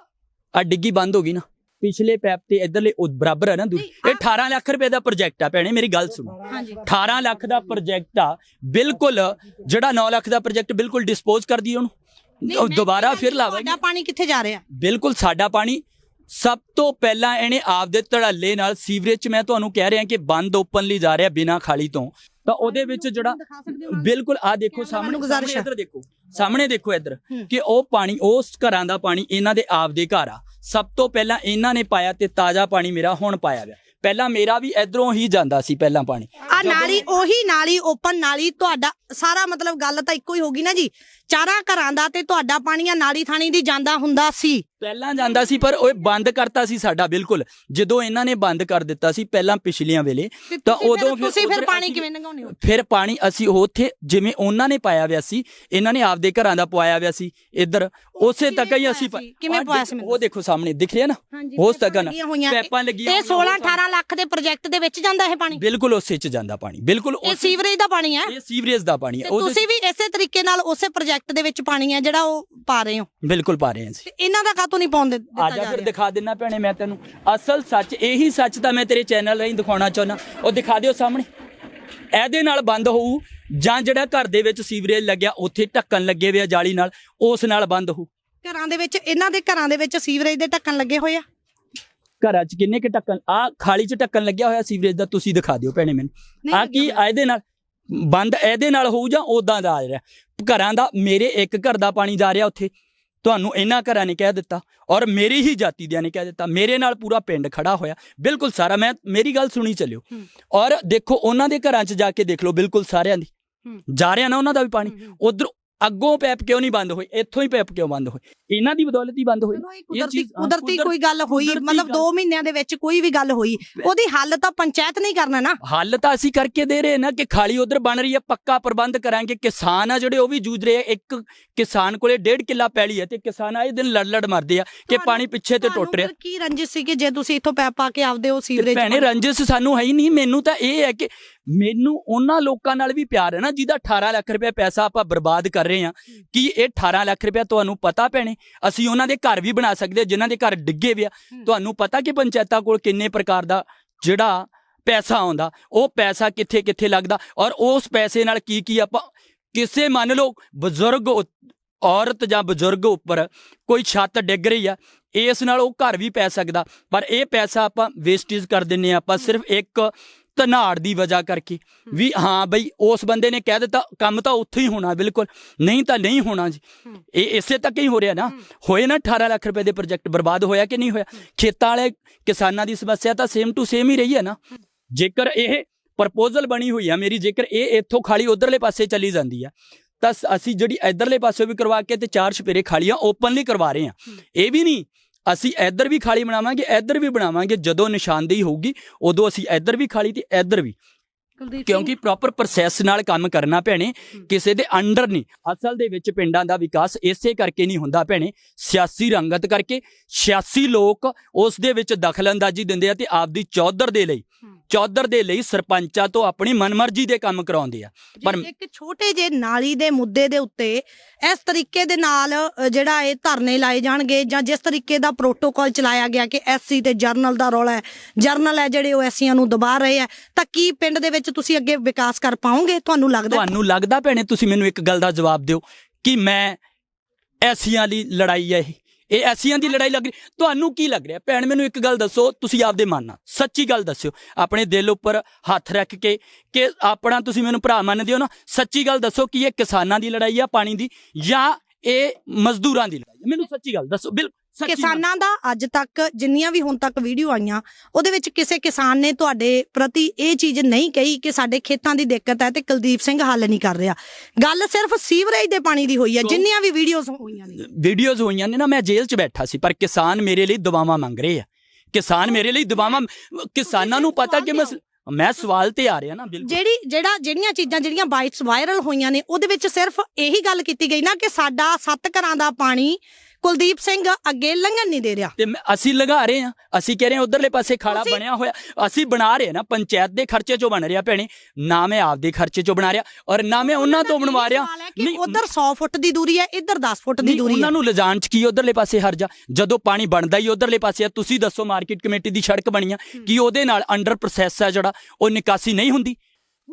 ਆ ਡਿੱਗੀ ਬੰਦ ਹੋ ਗਈ ਨਾ ਪਿਛਲੇ ਪੈਪ ਤੇ ਇਧਰਲੇ ਉਹ ਬਰਾਬਰ ਹੈ ਨਾ ਦੂਰ। ਇਹ 18 ਲੱਖ ਰੁਪਏ ਦਾ ਪ੍ਰੋਜੈਕਟ ਆ ਭੈਣੇ ਮੇਰੀ ਗੱਲ ਸੁਣੋ। ਹਾਂਜੀ 18 ਲੱਖ ਦਾ ਪ੍ਰੋਜੈਕਟ ਆ ਬਿਲਕੁਲ ਜਿਹੜਾ 9 ਲੱਖ ਦਾ ਪ੍ਰੋਜੈਕਟ ਬਿਲਕੁਲ ਡਿਸਪੋਜ਼ ਕਰ ਦਈਏ ਉਹਨੂੰ। ਉਹ ਦੁਬਾਰਾ ਫਿਰ ਲਾਵਾਂਗੇ। ਤੁਹਾਡਾ ਪਾਣੀ ਕਿੱਥੇ ਜਾ ਰਿਹਾ? ਬਿਲਕੁਲ ਸਾਡਾ ਪਾਣੀ ਸਭ ਤੋਂ ਪਹਿਲਾਂ ਇਹਨੇ ਆਪਦੇ ਧੜੱਲੇ ਨਾਲ ਸੀਵਰੇਜ ਚ ਮੈਂ ਤੁਹਾਨੂੰ ਕਹਿ ਰਿਹਾ ਕਿ ਬੰਦ ਓਪਨਲੀ ਜਾ ਰਿਹਾ ਬਿਨਾਂ ਖਾਲੀ ਤੋਂ। ਤਾਂ ਉਹਦੇ ਵਿੱਚ ਜਿਹੜਾ ਬਿਲਕੁਲ ਆ ਦੇਖੋ ਸਾਹਮਣੇ ਗੁਜ਼ਾਰਿਸ਼। ਇੱਧਰ ਦੇਖੋ ਸਾਹਮਣੇ ਦੇਖੋ ਇੱਧਰ। ਕਿ ਉਹ ਪਾਣੀ ਉਸ ਘਰਾਂ ਦਾ ਪਾਣੀ ਇਹਨਾਂ ਦੇ ਆਪਦੇ ਘਰ ਆ। ਸਭ ਤੋਂ ਪਹਿਲਾਂ ਇਹਨਾਂ ਨੇ ਪਾਇਆ ਤੇ ਤਾਜ਼ਾ ਪਾਣੀ ਮੇਰਾ ਹੁਣ ਪਾਇਆ ਗਿਆ। ਪਹਿਲਾਂ ਮੇਰਾ ਵੀ ਇਧਰੋਂ ਹੀ ਜਾਂਦਾ ਸੀ ਪਹਿਲਾਂ ਪਾਣੀ। ਆ ਨਾਲੀ ਉਹੀ ਨਾਲੀ ਓਪਨ ਨਾਲੀ ਤੁਹਾਡਾ ਸਾਰਾ ਮਤਲਬ ਗੱਲ ਤਾਂ ਇੱਕੋ ਹੀ ਹੋਗੀ ਨਾ ਜੀ। ਚਾਰਾਂ ਘਰਾਂ ਦਾ ਤੇ ਤੁਹਾਡਾ ਪਾਣੀ ਆ ਨਾਲੀ ਥਾਣੀ ਦੀ ਜਾਂਦਾ ਹੁੰਦਾ ਸੀ। ਪਹਿਲਾਂ ਜਾਂਦਾ ਸੀ ਪਰ ਉਹ ਬੰਦ ਕਰਤਾ ਸੀ ਸਾਡਾ ਬਿਲਕੁਲ। ਜਦੋਂ ਇਹਨਾਂ ਨੇ ਬੰਦ ਕਰ ਦਿੱਤਾ ਸੀ ਪਹਿਲਾਂ ਪਿਛਲੀਆਂ ਵੇਲੇ ਤੇ ਉਦੋਂ ਫਿਰ- ਤੁਸੀਂ ਫਿਰ ਪਾਣੀ ਕਿਵੇਂ ਲੰਘਾਉਂਦੇ ਹੋ? ਫਿਰ ਪਾਣੀ ਅਸੀਂ ਉੱਥੇ ਜਿਵੇਂ ਉਹਨਾਂ ਨੇ ਪਾਇਆ ਹੋਇਆ ਸੀ ਇਹਨਾਂ ਨੇ ਆਪਦੇ ਘਰਾਂ ਦਾ ਪਵਾਇਆ ਹੋਇਆ ਸੀ ਇੱਧਰ। ਉਸੇ ਤੱਕ ਹੀ ਅਸੀਂ? ਕਿਵੇਂ ਪਵਾਇਆ ਸੀ ਉਹ ਦੇਖੋ ਸਾਹਮਣੇ ਦਿਖ ਰਿਹਾ ਨਾ? ਉਸ ਤੱਕ ਨਾ। ਪੈਪਾਂ ਲੱਗੀਆਂ ਇਹ ਹੋਈਆਂ, 16 ਉਹ 18 ਲੱਖ ਦੇ ਪ੍ਰੋਜੈਕਟ ਦੇ ਵਿੱਚ ਜਾਂਦਾ ਇਹ ਪਾਣੀ? ਬਿਲਕੁਲ ਉਸੇ ਚ ਜਾਂਦਾ ਪਾਣੀ ਬਿਲਕੁਲ ਇਹ ਸੀਵਰੇਜ ਦਾ ਪਾਣੀ ਹੈ? ਇਹ ਸੀਵਰੇਜ ਦਾ ਪਾਣੀ ਹੈ। ਤੁਸੀਂ ਵੀ ਇਸੇ ਤਰੀਕੇ ਨਾਲ ਉਸੇ ਪ੍ਰੋਜੈਕਟ ਦੇ ਵਿੱਚ ਪਾਣੀ ਹੈ ਜਿਹੜਾ ਉਹ ਪਾ ਰਹੇ ਹੋ? ਬਿਲਕੁਲ ਪਾ ਰਹੇ ਹਾਂ ਜੀ। ਇਹਨਾਂ ਦਾ ਕਾਤੋਂ ਨਹੀਂ ਪਾਉਣ ਦਿੱਤਾ ਆ ਜਾ ਫਿਰ ਦਿਖਾ ਦਿੰਨਾ ਭੈਣੇ ਮੈਂ ਤੈਨੂੰ। ਅਸਲ ਸੱਚ ਇਹੀ ਸੱਚ ਤਾਂ ਮੈਂ ਤੇਰੇ ਚੈਨਲ ਰਾਹੀਂ ਦਿਖਾਉਣਾ ਚਾਹੁੰਦਾ ਉਹ ਦਿਖਾ ਦਿਓ ਸਾਹਮਣੇ। ਇਹਦੇ ਨਾਲ ਬੰਦ ਹੋਊ ਜਾਂ ਜਿਹੜਾ ਘਰ ਦੇ ਵਿੱਚ ਸੀਵਰੇਜ ਲੱਗਿਆ ਉੱਥੇ ਢੱਕਣ ਲੱਗੇ ਹੋਏ ਆ ਜਾਲੀ ਨਾਲ ਉਸ ਨਾਲ ਬੰਦ ਹੋਊ। ਘਰਾਂ ਦੇ ਵਿੱਚ ਇਹਨਾਂ ਦੇ ਘਰਾਂ ਦੇ ਵਿੱਚ ਸੀਵਰੇਜ ਦੇ ਢੱਕਣ ਲੱਗੇ ਹੋਏ ਆ? ਘਰਾਂ 'ਚ ਕਿੰਨੇ ਕਿ ਢੱਕਣ? ਆ ਖਾਲੀ 'ਚ ਢੱਕਣ ਲੱਗਿਆ ਹੋਇਆ ਸੀਵਰੇਜ ਦਾ ਤੁਸੀਂ ਦਿਖਾ ਦਿਓ ਭੈਣੇ ਮੈਨੂੰ। ਆ ਕੀ ਇਹਦੇ ਨਾਲ? ਬੰਦ ਇਹਦੇ ਨਾਲ ਹੋਊ ਜਾਂ ਉਦਾਂ ਦਾ ਆ ਰਿਹਾ? ਘਰਾਂ ਦਾ ਮੇਰੇ ਇੱਕ ਘਰ ਦਾ ਪਾਣੀ ਜਾ ਰਿਹਾ ਉੱਥੇ। ਤੁਹਾਨੂੰ ਇਹਨਾਂ ਘਰਾਂ ਨੇ ਕਹਿ ਦਿੱਤਾ ਔਰ ਮੇਰੀ ਹੀ ਜਾਤੀ ਦਿਆਂ ਨੇ ਕਹਿ ਦਿੱਤਾ। ਮੇਰੇ ਨਾਲ ਪੂਰਾ ਪਿੰਡ ਖੜਾ ਹੋਇਆ। ਬਿਲਕੁਲ ਸਾਰਾ ਮੈਂ ਮੇਰੀ ਗੱਲ ਸੁਣੀ ਚੱਲਿਓ। ਔਰ ਦੇਖੋ ਉਹਨਾਂ ਦੇ ਘਰਾਂ 'ਚ ਜਾ ਕੇ ਦੇਖ ਲਓ ਬਿਲਕੁਲ ਸਾਰਿਆਂ ਦੀ। ਜਾ ਰਿਹਾ ਨਾ ਉਹਨਾਂ ਦਾ ਵੀ ਪਾਣੀ। ਉਧਰ ਅੱਗੋਂ ਪੈਪ ਕਿਉਂ ਨਹੀਂ ਬੰਦ ਹੋਏ? ਇੱਥੋਂ ਹੀ ਪੈਪ ਕਿਉਂ ਬੰਦ ਹੋਏ? ਇਹਨਾਂ ਦੀ ਬਦੌਲਤ ਹੀ ਬੰਦ ਇਹ ਕੁਦਰਤੀ ਕੁਦਰਤੀ ਕੁਦਰ- ਕੋਈ ਗੱਲ ਹੋਈ ਮਤਲਬ ਗੱਲ। 2 ਮਹੀਨਿਆਂ ਦੇ ਵਿੱਚ ਕੋਈ ਵੀ ਗੱਲ ਹੋਈ ਉਹਦੀ ਹੱਲ ਤਾਂ ਪੰਚਾਇਤ ਨਹੀਂ ਕਰਨਾ ਨਾ। ਹੱਲ ਤਾਂ ਅਸੀਂ ਕਰਕੇ ਦੇ ਰਹੇ ਨਾ ਕਿ ਖਾਲੀ ਉਧਰ ਬਣ ਰਹੀ ਹੈ ਪੱਕਾ ਪ੍ਰਬੰਧ ਕਰਾਂਗੇ। ਕਿਸਾਨ ਆ ਜਿਹੜੇ ਉਹ ਵੀ ਜੂਝ ਰਹੇ ਆ। ਇੱਕ ਕਿਸਾਨ ਕੋਲੇ ਡੇਢ ਕਿੱਲਾ ਪੈਲੀ ਹੈ ਤੇ ਕਿਸਾਨ ਆਏ ਦਿਨ ਲੜ ਲੜ ਮਰਦੇ ਆ ਕਿ ਪਾਣੀ ਪਿੱਛੇ ਤੇ ਟੁੱਟ ਰਿਹਾ। ਕੀ ਰੰਜਿਸ਼ ਸੀ ਕਿ ਜੇ ਤੁਸੀਂ ਇੱਥੋਂ ਪੈਪ ਪਾ ਕੇ ਆਪਦੇ ਉਹ ਸੀਵਰੇਜ ਭੈਣੇ ਰੰਜਿਸ਼ ਸਾਨੂੰ ਹੈ ਹੀ ਨਹੀਂ। ਮੈਨੂੰ ਤਾਂ ਇਹ ਹੈ ਕਿ ਮੈਨੂੰ ਉਹਨਾਂ ਲੋਕਾਂ ਨਾਲ ਵੀ ਪਿਆਰ ਹੈ ਨਾ ਜਿਹਦਾ 18 ਲੱਖ ਰੁਪਏ ਪੈਸਾ ਆਪਾਂ ਬਰਬਾਦ ਕਰ ਰਹੇ ਹਾਂ ਕੀ ਇਹ 18 ਲੱਖ ਰੁਪਏ ਤੁਹਾਨੂੰ ਪਤਾ ਭੈਣੇ ਅਸੀਂ ਉਹਨਾਂ ਦੇ ਘਰ ਵੀ ਬਣਾ ਸਕਦੇ ਜਿਨ੍ਹਾਂ ਦੇ ਘਰ ਡਿੱਗੇ ਵੇ ਆ। ਤੁਹਾਨੂੰ ਪਤਾ ਕਿ ਪੰਚਾਇਤਾਂ ਕੋਲ ਕਿੰਨੇ ਪ੍ਰਕਾਰ ਦਾ ਜਿਹੜਾ ਪੈਸਾ ਆਉਂਦਾ ਉਹ ਪੈਸਾ ਕਿੱਥੇ ਕਿੱਥੇ ਲੱਗਦਾ ਔਰ ਉਸ ਪੈਸੇ ਨਾਲ ਕੀ ਕੀ ਆਪਾਂ ਕਿਸੇ ਮੰਨ ਲਓ ਬਜ਼ੁਰਗ ਔਰਤ ਜਾਂ ਬਜ਼ੁਰਗ ਉੱਪਰ ਕੋਈ ਛੱਤ ਡਿੱਗ ਰਹੀ ਆ ਇਸ ਨਾਲ ਉਹ ਘਰ ਵੀ ਪੈ ਸਕਦਾ ਪਰ ਇਹ ਪੈਸਾ ਆਪਾਂ ਵੇਸਟੇਜ ਕਰ ਦਿੰਨੇ ਆ ਆਪਾਂ ਸਿਰਫ ਇੱਕ ਧਨਾੜ ਦੀ ਵਜ੍ਹਾ ਕਰਕੇ ਵੀ ਹਾਂ ਬਈ ਉਸ ਬੰਦੇ ਨੇ ਕਹਿ ਦਿੱਤਾ ਕੰਮ ਤਾਂ ਉੱਥੇ ਹੀ ਹੋਣਾ ਬਿਲਕੁਲ ਨਹੀਂ ਤਾਂ ਨਹੀਂ ਹੋਣਾ ਜੀ। ਇਹ ਇਸੇ ਤੱਕ ਹੀ ਹੋ ਰਿਹਾ ਨਾ। ਹੋਏ ਨਾ 18 ਲੱਖ ਰੁਪਏ ਦੇ ਪ੍ਰੋਜੈਕਟ ਬਰਬਾਦ ਹੋਇਆ ਕਿ ਨਹੀਂ ਹੋਇਆ? ਖੇਤਾਂ ਵਾਲੇ ਕਿਸਾਨਾਂ ਦੀ ਸਮੱਸਿਆ ਤਾਂ ਸੇਮ ਟੂ ਸੇਮ ਹੀ ਰਹੀ ਹੈ ਨਾ। ਜੇਕਰ ਇਹ ਪ੍ਰਪੋਜ਼ਲ ਬਣੀ ਹੋਈ ਆ ਮੇਰੀ ਜੇਕਰ ਇਹ ਇੱਥੋਂ ਖਾਲੀ ਉਧਰਲੇ ਪਾਸੇ ਚਲੀ ਜਾਂਦੀ ਆ ਤਾਂ ਅਸੀਂ ਜਿਹੜੀ ਇਧਰਲੇ ਪਾਸੇ ਵੀ ਕਰਵਾ ਕੇ ਤੇ ਚਾਰ ਛਪੇਰੇ ਖਾਲੀਆਂ ਓਪਨਲੀ ਕਰਵਾ ਰਹੇ ਆ। ਇਹ ਵੀ ਨਹੀਂ ਅਸੀਂ ਇੱਧਰ ਵੀ ਖਾਲੀ ਬਣਾਵਾਂਗੇ, ਇੱਧਰ ਵੀ ਬਣਾਵਾਂਗੇ, ਜਦੋਂ ਨਿਸ਼ਾਨਦੇਹੀ ਹੋਊਗੀ, ਉਦੋਂ ਅਸੀਂ ਇੱਧਰ ਵੀ ਖਾਲੀ ਤੇ ਇੱਧਰ ਵੀ। ਕਿਉਂਕਿ ਪ੍ਰੋਪਰ ਪ੍ਰੋਸੈਸ ਨਾਲ ਕੰਮ ਕਰਨਾ ਭੈਣੇ ਕਿਸੇ ਦੇ ਅੰਡਰ ਨਹੀਂ। ਅਸਲ ਦੇ ਵਿੱਚ ਪਿੰਡਾਂ ਦਾ ਵਿਕਾਸ ਇਸੇ ਕਰਕੇ ਨਹੀਂ ਹੁੰਦਾ ਭੈਣੇ। ਸਿਆਸੀ ਰੰਗਤ ਕਰਕੇ 86 ਲੋਕ ਉਸ ਦੇ ਵਿੱਚ ਦਖਲਅੰਦਾਜ਼ੀ ਦਿੰਦੇ ਆ ਤੇ ਆਪਦੀ ਚੌਧਰ ਦੇ ਲਈ। ਚੌਧਰ ਦੇ ਲਈ ਸਰਪੰਚਾਂ ਤੋਂ ਆਪਣੀ ਮਨਮਰਜ਼ੀ ਦੇ ਕੰਮ ਕਰਾਉਂਦੇ ਆ। ਪਰ ਇੱਕ ਛੋਟੇ ਜੇ ਨਾਲੀ ਦੇ ਮੁੱਦੇ ਦੇ ਉੱਤੇ ਇਸ ਤਰੀਕੇ ਦੇ ਨਾਲ ਜਿਹੜਾ ਇਹ ਧਰਨੇ ਲਾਏ ਜਾਣਗੇ ਜਾਂ ਜਿਸ ਤਰੀਕੇ ਦਾ ਪ੍ਰੋਟੋਕਾਲ ਚਲਾਇਆ ਗਿਆ ਕਿ ਐਸਸੀ ਤੇ ਜਰਨਲ ਦਾ ਰੌਲਾ ਹੈ ਜਰਨਲ ਹੈ ਜਿਹੜੇ ਉਹ ਐਸੀਆਂ ਨੂੰ ਦਬਾ ਰਹੇ ਆ ਤਾਂ ਕੀ ਪਿੰਡ ਦੇ ਵਿੱਚ ਤੁਸੀਂ ਅੱਗੇ ਵਿਕਾਸ ਕਰ ਪਾਓਗੇ? ਤੁਹਾਨੂੰ ਲੱਗਦਾ ਤੁਹਾਨੂੰ ਲੱਗਦਾ ਭੈਣੇ, ਤੁਸੀਂ ਮੈਨੂੰ ਇੱਕ ਗੱਲ ਦਾ ਜਵਾਬ ਦਿਓ ਕਿ ਮੈਂ ਐਸੀਆਂ ਦੀ ਲੜਾਈ ਹੈ ਇਹ? ਇਹ ਐਸੀਆਂ ਦੀ ਲੜਾਈ ਲੱਗ ਰਹੀ, ਤੁਹਾਨੂੰ ਕੀ ਲੱਗ ਰਿਹਾ? ਭੈਣ, ਮੈਨੂੰ ਇੱਕ ਗੱਲ ਦੱਸੋ, ਤੁਸੀਂ ਆਪਦੇ ਮਨ ਨਾਲ, ਸੱਚੀ ਗੱਲ ਦੱਸਿਓ। ਆਪਣੇ ਦਿਲ ਉੱਪਰ ਹੱਥ ਰੱਖ ਕੇ ਕਿ ਆਪਣਾ ਤੁਸੀਂ ਮੈਨੂੰ ਭਰਾ ਮੰਨਦੇ ਹੋ ਨਾ, ਸੱਚੀ ਗੱਲ ਦੱਸੋ ਕਿ ਇਹ ਕਿਸਾਨਾਂ ਦੀ ਲੜਾਈ ਆ ਪਾਣੀ ਦੀ ਜਾਂ ਇਹ ਮਜ਼ਦੂਰਾਂ ਦੀ ਲੜਾਈ ਮੈਨੂੰ ਸੱਚੀ ਗੱਲ ਦੱਸੋ, ਬਿਲਕੁਲ। ਕਿਸਾਨਾਂ ਦਾ ਅੱਜ ਤੱਕ ਜਿੰਨੀਆਂ ਵੀ ਹੁਣ ਤੱਕ ਵੀਡੀਓ ਆਈਆਂ ਉਹਦੇ ਵਿੱਚ ਕਿਸੇ ਕਿਸਾਨ ਨੇ ਤੁਹਾਡੇ ਪ੍ਰਤੀ ਇਹ ਚੀਜ਼ ਨਹੀਂ ਕਹੀ ਕਿ ਸਾਡੇ ਖੇਤਾਂ ਦੀ ਦਿੱਕਤ ਹੈ ਤੇ ਕੁਲਦੀਪ ਸਿੰਘ ਹੱਲ ਨਹੀਂ ਕਰ ਰਿਹਾ। ਗੱਲ ਸਿਰਫ ਸੀਵਰੇਜ ਦੇ ਪਾਣੀ ਦੀ ਹੋਈ ਹੈ ਜਿੰਨੀਆਂ ਵੀ ਵੀਡੀਓਜ਼ ਹੋਈਆਂ ਨੇ। ਵੀਡੀਓਜ਼ ਹੋਈਆਂ ਨੇ ਨਾ ਮੈਂ ਜੇਲ੍ਹ 'ਚ ਬੈਠਾ ਸੀ ਪਰ ਕਿਸਾਨ ਮੇਰੇ ਲਈ ਦੁਆਵਾਂ ਮੰਗ ਰਹੇ ਆ। ਕਿਸਾਨ ਮੇਰੇ ਲਈ ਦੁਆਵਾਂ ਕਿਸਾਨਾਂ ਨੂੰ ਪਤਾ ਕਿ ਮੈਂ ਮੈਂ ਸਵਾਲ ਤੇ ਆ ਰਿਹਾ ਨਾ ਬਿਲਕੁਲ। ਜਿਹੜੀ ਜਿਹੜਾ ਜਿਹੜੀਆਂ ਚੀਜ਼ਾਂ ਜਿਹੜੀਆਂ ਬਾਈਟਸ ਵਾਇਰਲ ਹੋਈਆਂ ਨੇ ਉਹਦੇ ਵਿੱਚ ਸਿਰਫ ਇਹੀ ਗੱਲ ਕੀਤੀ ਗਈ ਨਾ ਕਿ ਸਾਡਾ ਸੱਤ ਘਰਾਂ ਦਾ ਪਾਣੀ ਕੁਲਦੀਪ ਸਿੰਘ ਅੱਗੇ ਲੰਘਣ ਨਹੀਂ ਦੇ ਰਿਹਾ। ਤੇ ਮੈਂ- ਅਸੀਂ ਲਗਾ ਰਹੇ ਆ ਅਸੀਂ ਕਹਿ ਰਹੇ ਹਾਂ ਉਧਰਲੇ ਪਾਸੇ ਖਾਲਾ ਤੁਸੀਂ- ਬਣਿਆ ਹੋਇਆ। ਅਸੀਂ ਬਣਾ ਰਹੇ ਹਾਂ ਨਾ ਪੰਚਾਇਤ ਦੇ ਖਰਚੇ ਚੋਂ ਬਣ ਰਿਹਾ ਭੈਣੇ। ਨਾ ਮੈਂ ਆਪਦੇ ਖਰਚੇ ਚੋਂ ਬਣਾ ਰਿਹਾ ਔਰ ਨਾ ਮੈਂ ਉਹਨਾਂ ਤੋਂ ਬਣਵਾ ਰਿਹਾ। ਨਹੀਂ ਉਧਰ 100 ਫੁੱਟ ਦੀ ਦੂਰੀ ਹੈ ਇੱਧਰ 10 ਫੁੱਟ ਦੀ ਨਹੀਂ, ਦੂਰੀ ਹੈ। ਉਹਨਾਂ ਨੂੰ ਲਿਜਾਣ ਚ ਕੀ ਉਧਰਲੇ ਪਾਸੇ ਹਰਜਾ? ਜਦੋਂ ਪਾਣੀ ਬਣਦਾ ਹੀ ਉਧਰਲੇ ਪਾਸੇ ਆ ਤੁਸੀਂ ਦੱਸੋ ਮਾਰਕੀਟ ਕਮੇਟੀ ਦੀ ਸੜਕ ਬਣੀ ਆ ਕੀ ਉਹਦੇ ਨਾਲ ਅੰਡਰ ਪ੍ਰੋਸੈਸ ਹੈ ਜਿਹੜਾ? ਉਹ ਨਿਕਾਸੀ ਨਹੀਂ ਹੁੰਦੀ?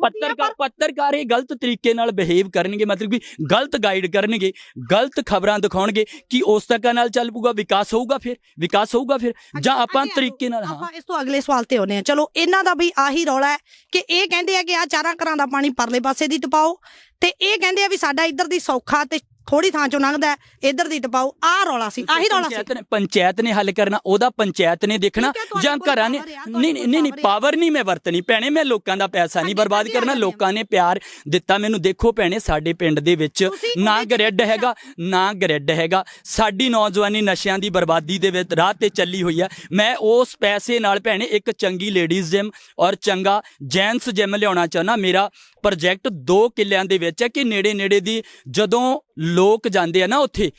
ਪੱਤਰਕਾਰ ਪੱਤਰਕਾਰ ਇਹ ਗਲਤ ਤਰੀਕੇ ਨਾਲ ਬਿਹੇਵ ਕਰਨਗੇ ਮਤਲਬ ਕਿ ਗਲਤ ਗਾਈਡ ਕਰਨਗੇ ਗਲਤ ਖਬਰਾਂ ਦਿਖਾਉਣਗੇ ਕਿ ਉਸ ਤੱਕ ਨਾਲ ਚੱਲ ਪੂਗਾ ਵਿਕਾਸ ਹੋਊਗਾ ਫਿਰ ਵਿਕਾਸ ਹੋਊਗਾ ਫਿਰ। ਜਾਂ ਆਪਾਂ ਤਰੀਕੇ ਨਾਲ ਹਾਂ। ਇਸ ਤੋਂ ਅਗਲੇ ਸਵਾਲ ਤੇ ਆਉਂਦੇ ਆ ਚਲੋ ਇਹਨਾਂ ਦਾ ਵੀ ਆਹੀ ਰੌਲਾ ਹੈ ਕਿ ਇਹ ਕਹਿੰਦੇ ਆ ਕਿ ਆ ਚਾਰਾਂ ਘਰਾਂ ਦਾ ਪਾਣੀ ਪਰਲੇ ਪਾਸੇ ਦੀ ਟਪਾਓ ਤੇ ਇਹ ਕਹਿੰਦੇ ਆ ਵੀ ਸਾਡਾ ਇੱਧਰ ਦੀ ਸੌਖਾ ਤੇ ਥੋੜੀ ਥਾਂ ਚੋਂ ਲੰਘਦਾ ਇੱਧਰ ਦੀ ਟਪਾਓ ਆਹ ਰੌਲਾ ਸੀ ਆਹੀ ਰੌਲਾ ਸੀ। ਪੰਚਾਇਤ ਨੇ ਪੰਚਾਇਤ ਨੇ ਹੱਲ ਕਰਨਾ ਉਹਦਾ ਪੰਚਾਇਤ ਨੇ ਦੇਖਣਾ ਜਾਂ ਘਰਾਂ ਨੇ ਨਹੀਂ ਨਹੀਂ ਨਹੀਂ। ਪਾਵਰ ਨਹੀਂ ਮੈਂ ਵਰਤਣੀ ਭੈਣੇ ਮੈਂ ਲੋਕਾਂ ਦਾ ਪੈਸਾ ਨਹੀਂ ਬਰਬਾਦ ਕਰਨਾ। ਲੋਕਾਂ ਨੇ ਪਿਆਰ ਦਿੱਤਾ ਮੈਨੂੰ। ਦੇਖੋ ਭੈਣੇ ਸਾਡੇ ਪਿੰਡ ਦੇ ਵਿੱਚ ਨਾ ਗ੍ਰਿਡ ਹੈਗਾ ਨਾ ਗ੍ਰਿਡ ਹੈਗਾ। ਸਾਡੀ ਨੌਜਵਾਨੀ ਨਸ਼ਿਆਂ ਦੀ ਬਰਬਾਦੀ ਦੇ ਵਿੱਚ ਰਾਹ ਤੇ ਚੱਲੀ ਹੋਈ ਹੈ। ਮੈਂ ਉਸ ਪੈਸੇ ਨਾਲ ਭੈਣੇ ਇੱਕ ਚੰਗੀ ਲੇਡੀਜ਼ ਜਿਮ ਔਰ ਚੰਗਾ ਜੈਂਟਸ ਜਿਮ ਲਿਆਉਣਾ ਚਾਹੁੰਦਾ। ਮੇਰਾ ਪ੍ਰੋਜੈਕਟ 2 ਕਿੱਲਿਆਂ ਦੇ ਵਿੱਚ ਹੈ ਕਿ ਨੇੜੇ ਨੇੜੇ ਦੀ ਜਦੋਂ ਲੋਕ ਜਾਂਦੇ ਆ ਨਾ ਉੱਥੇ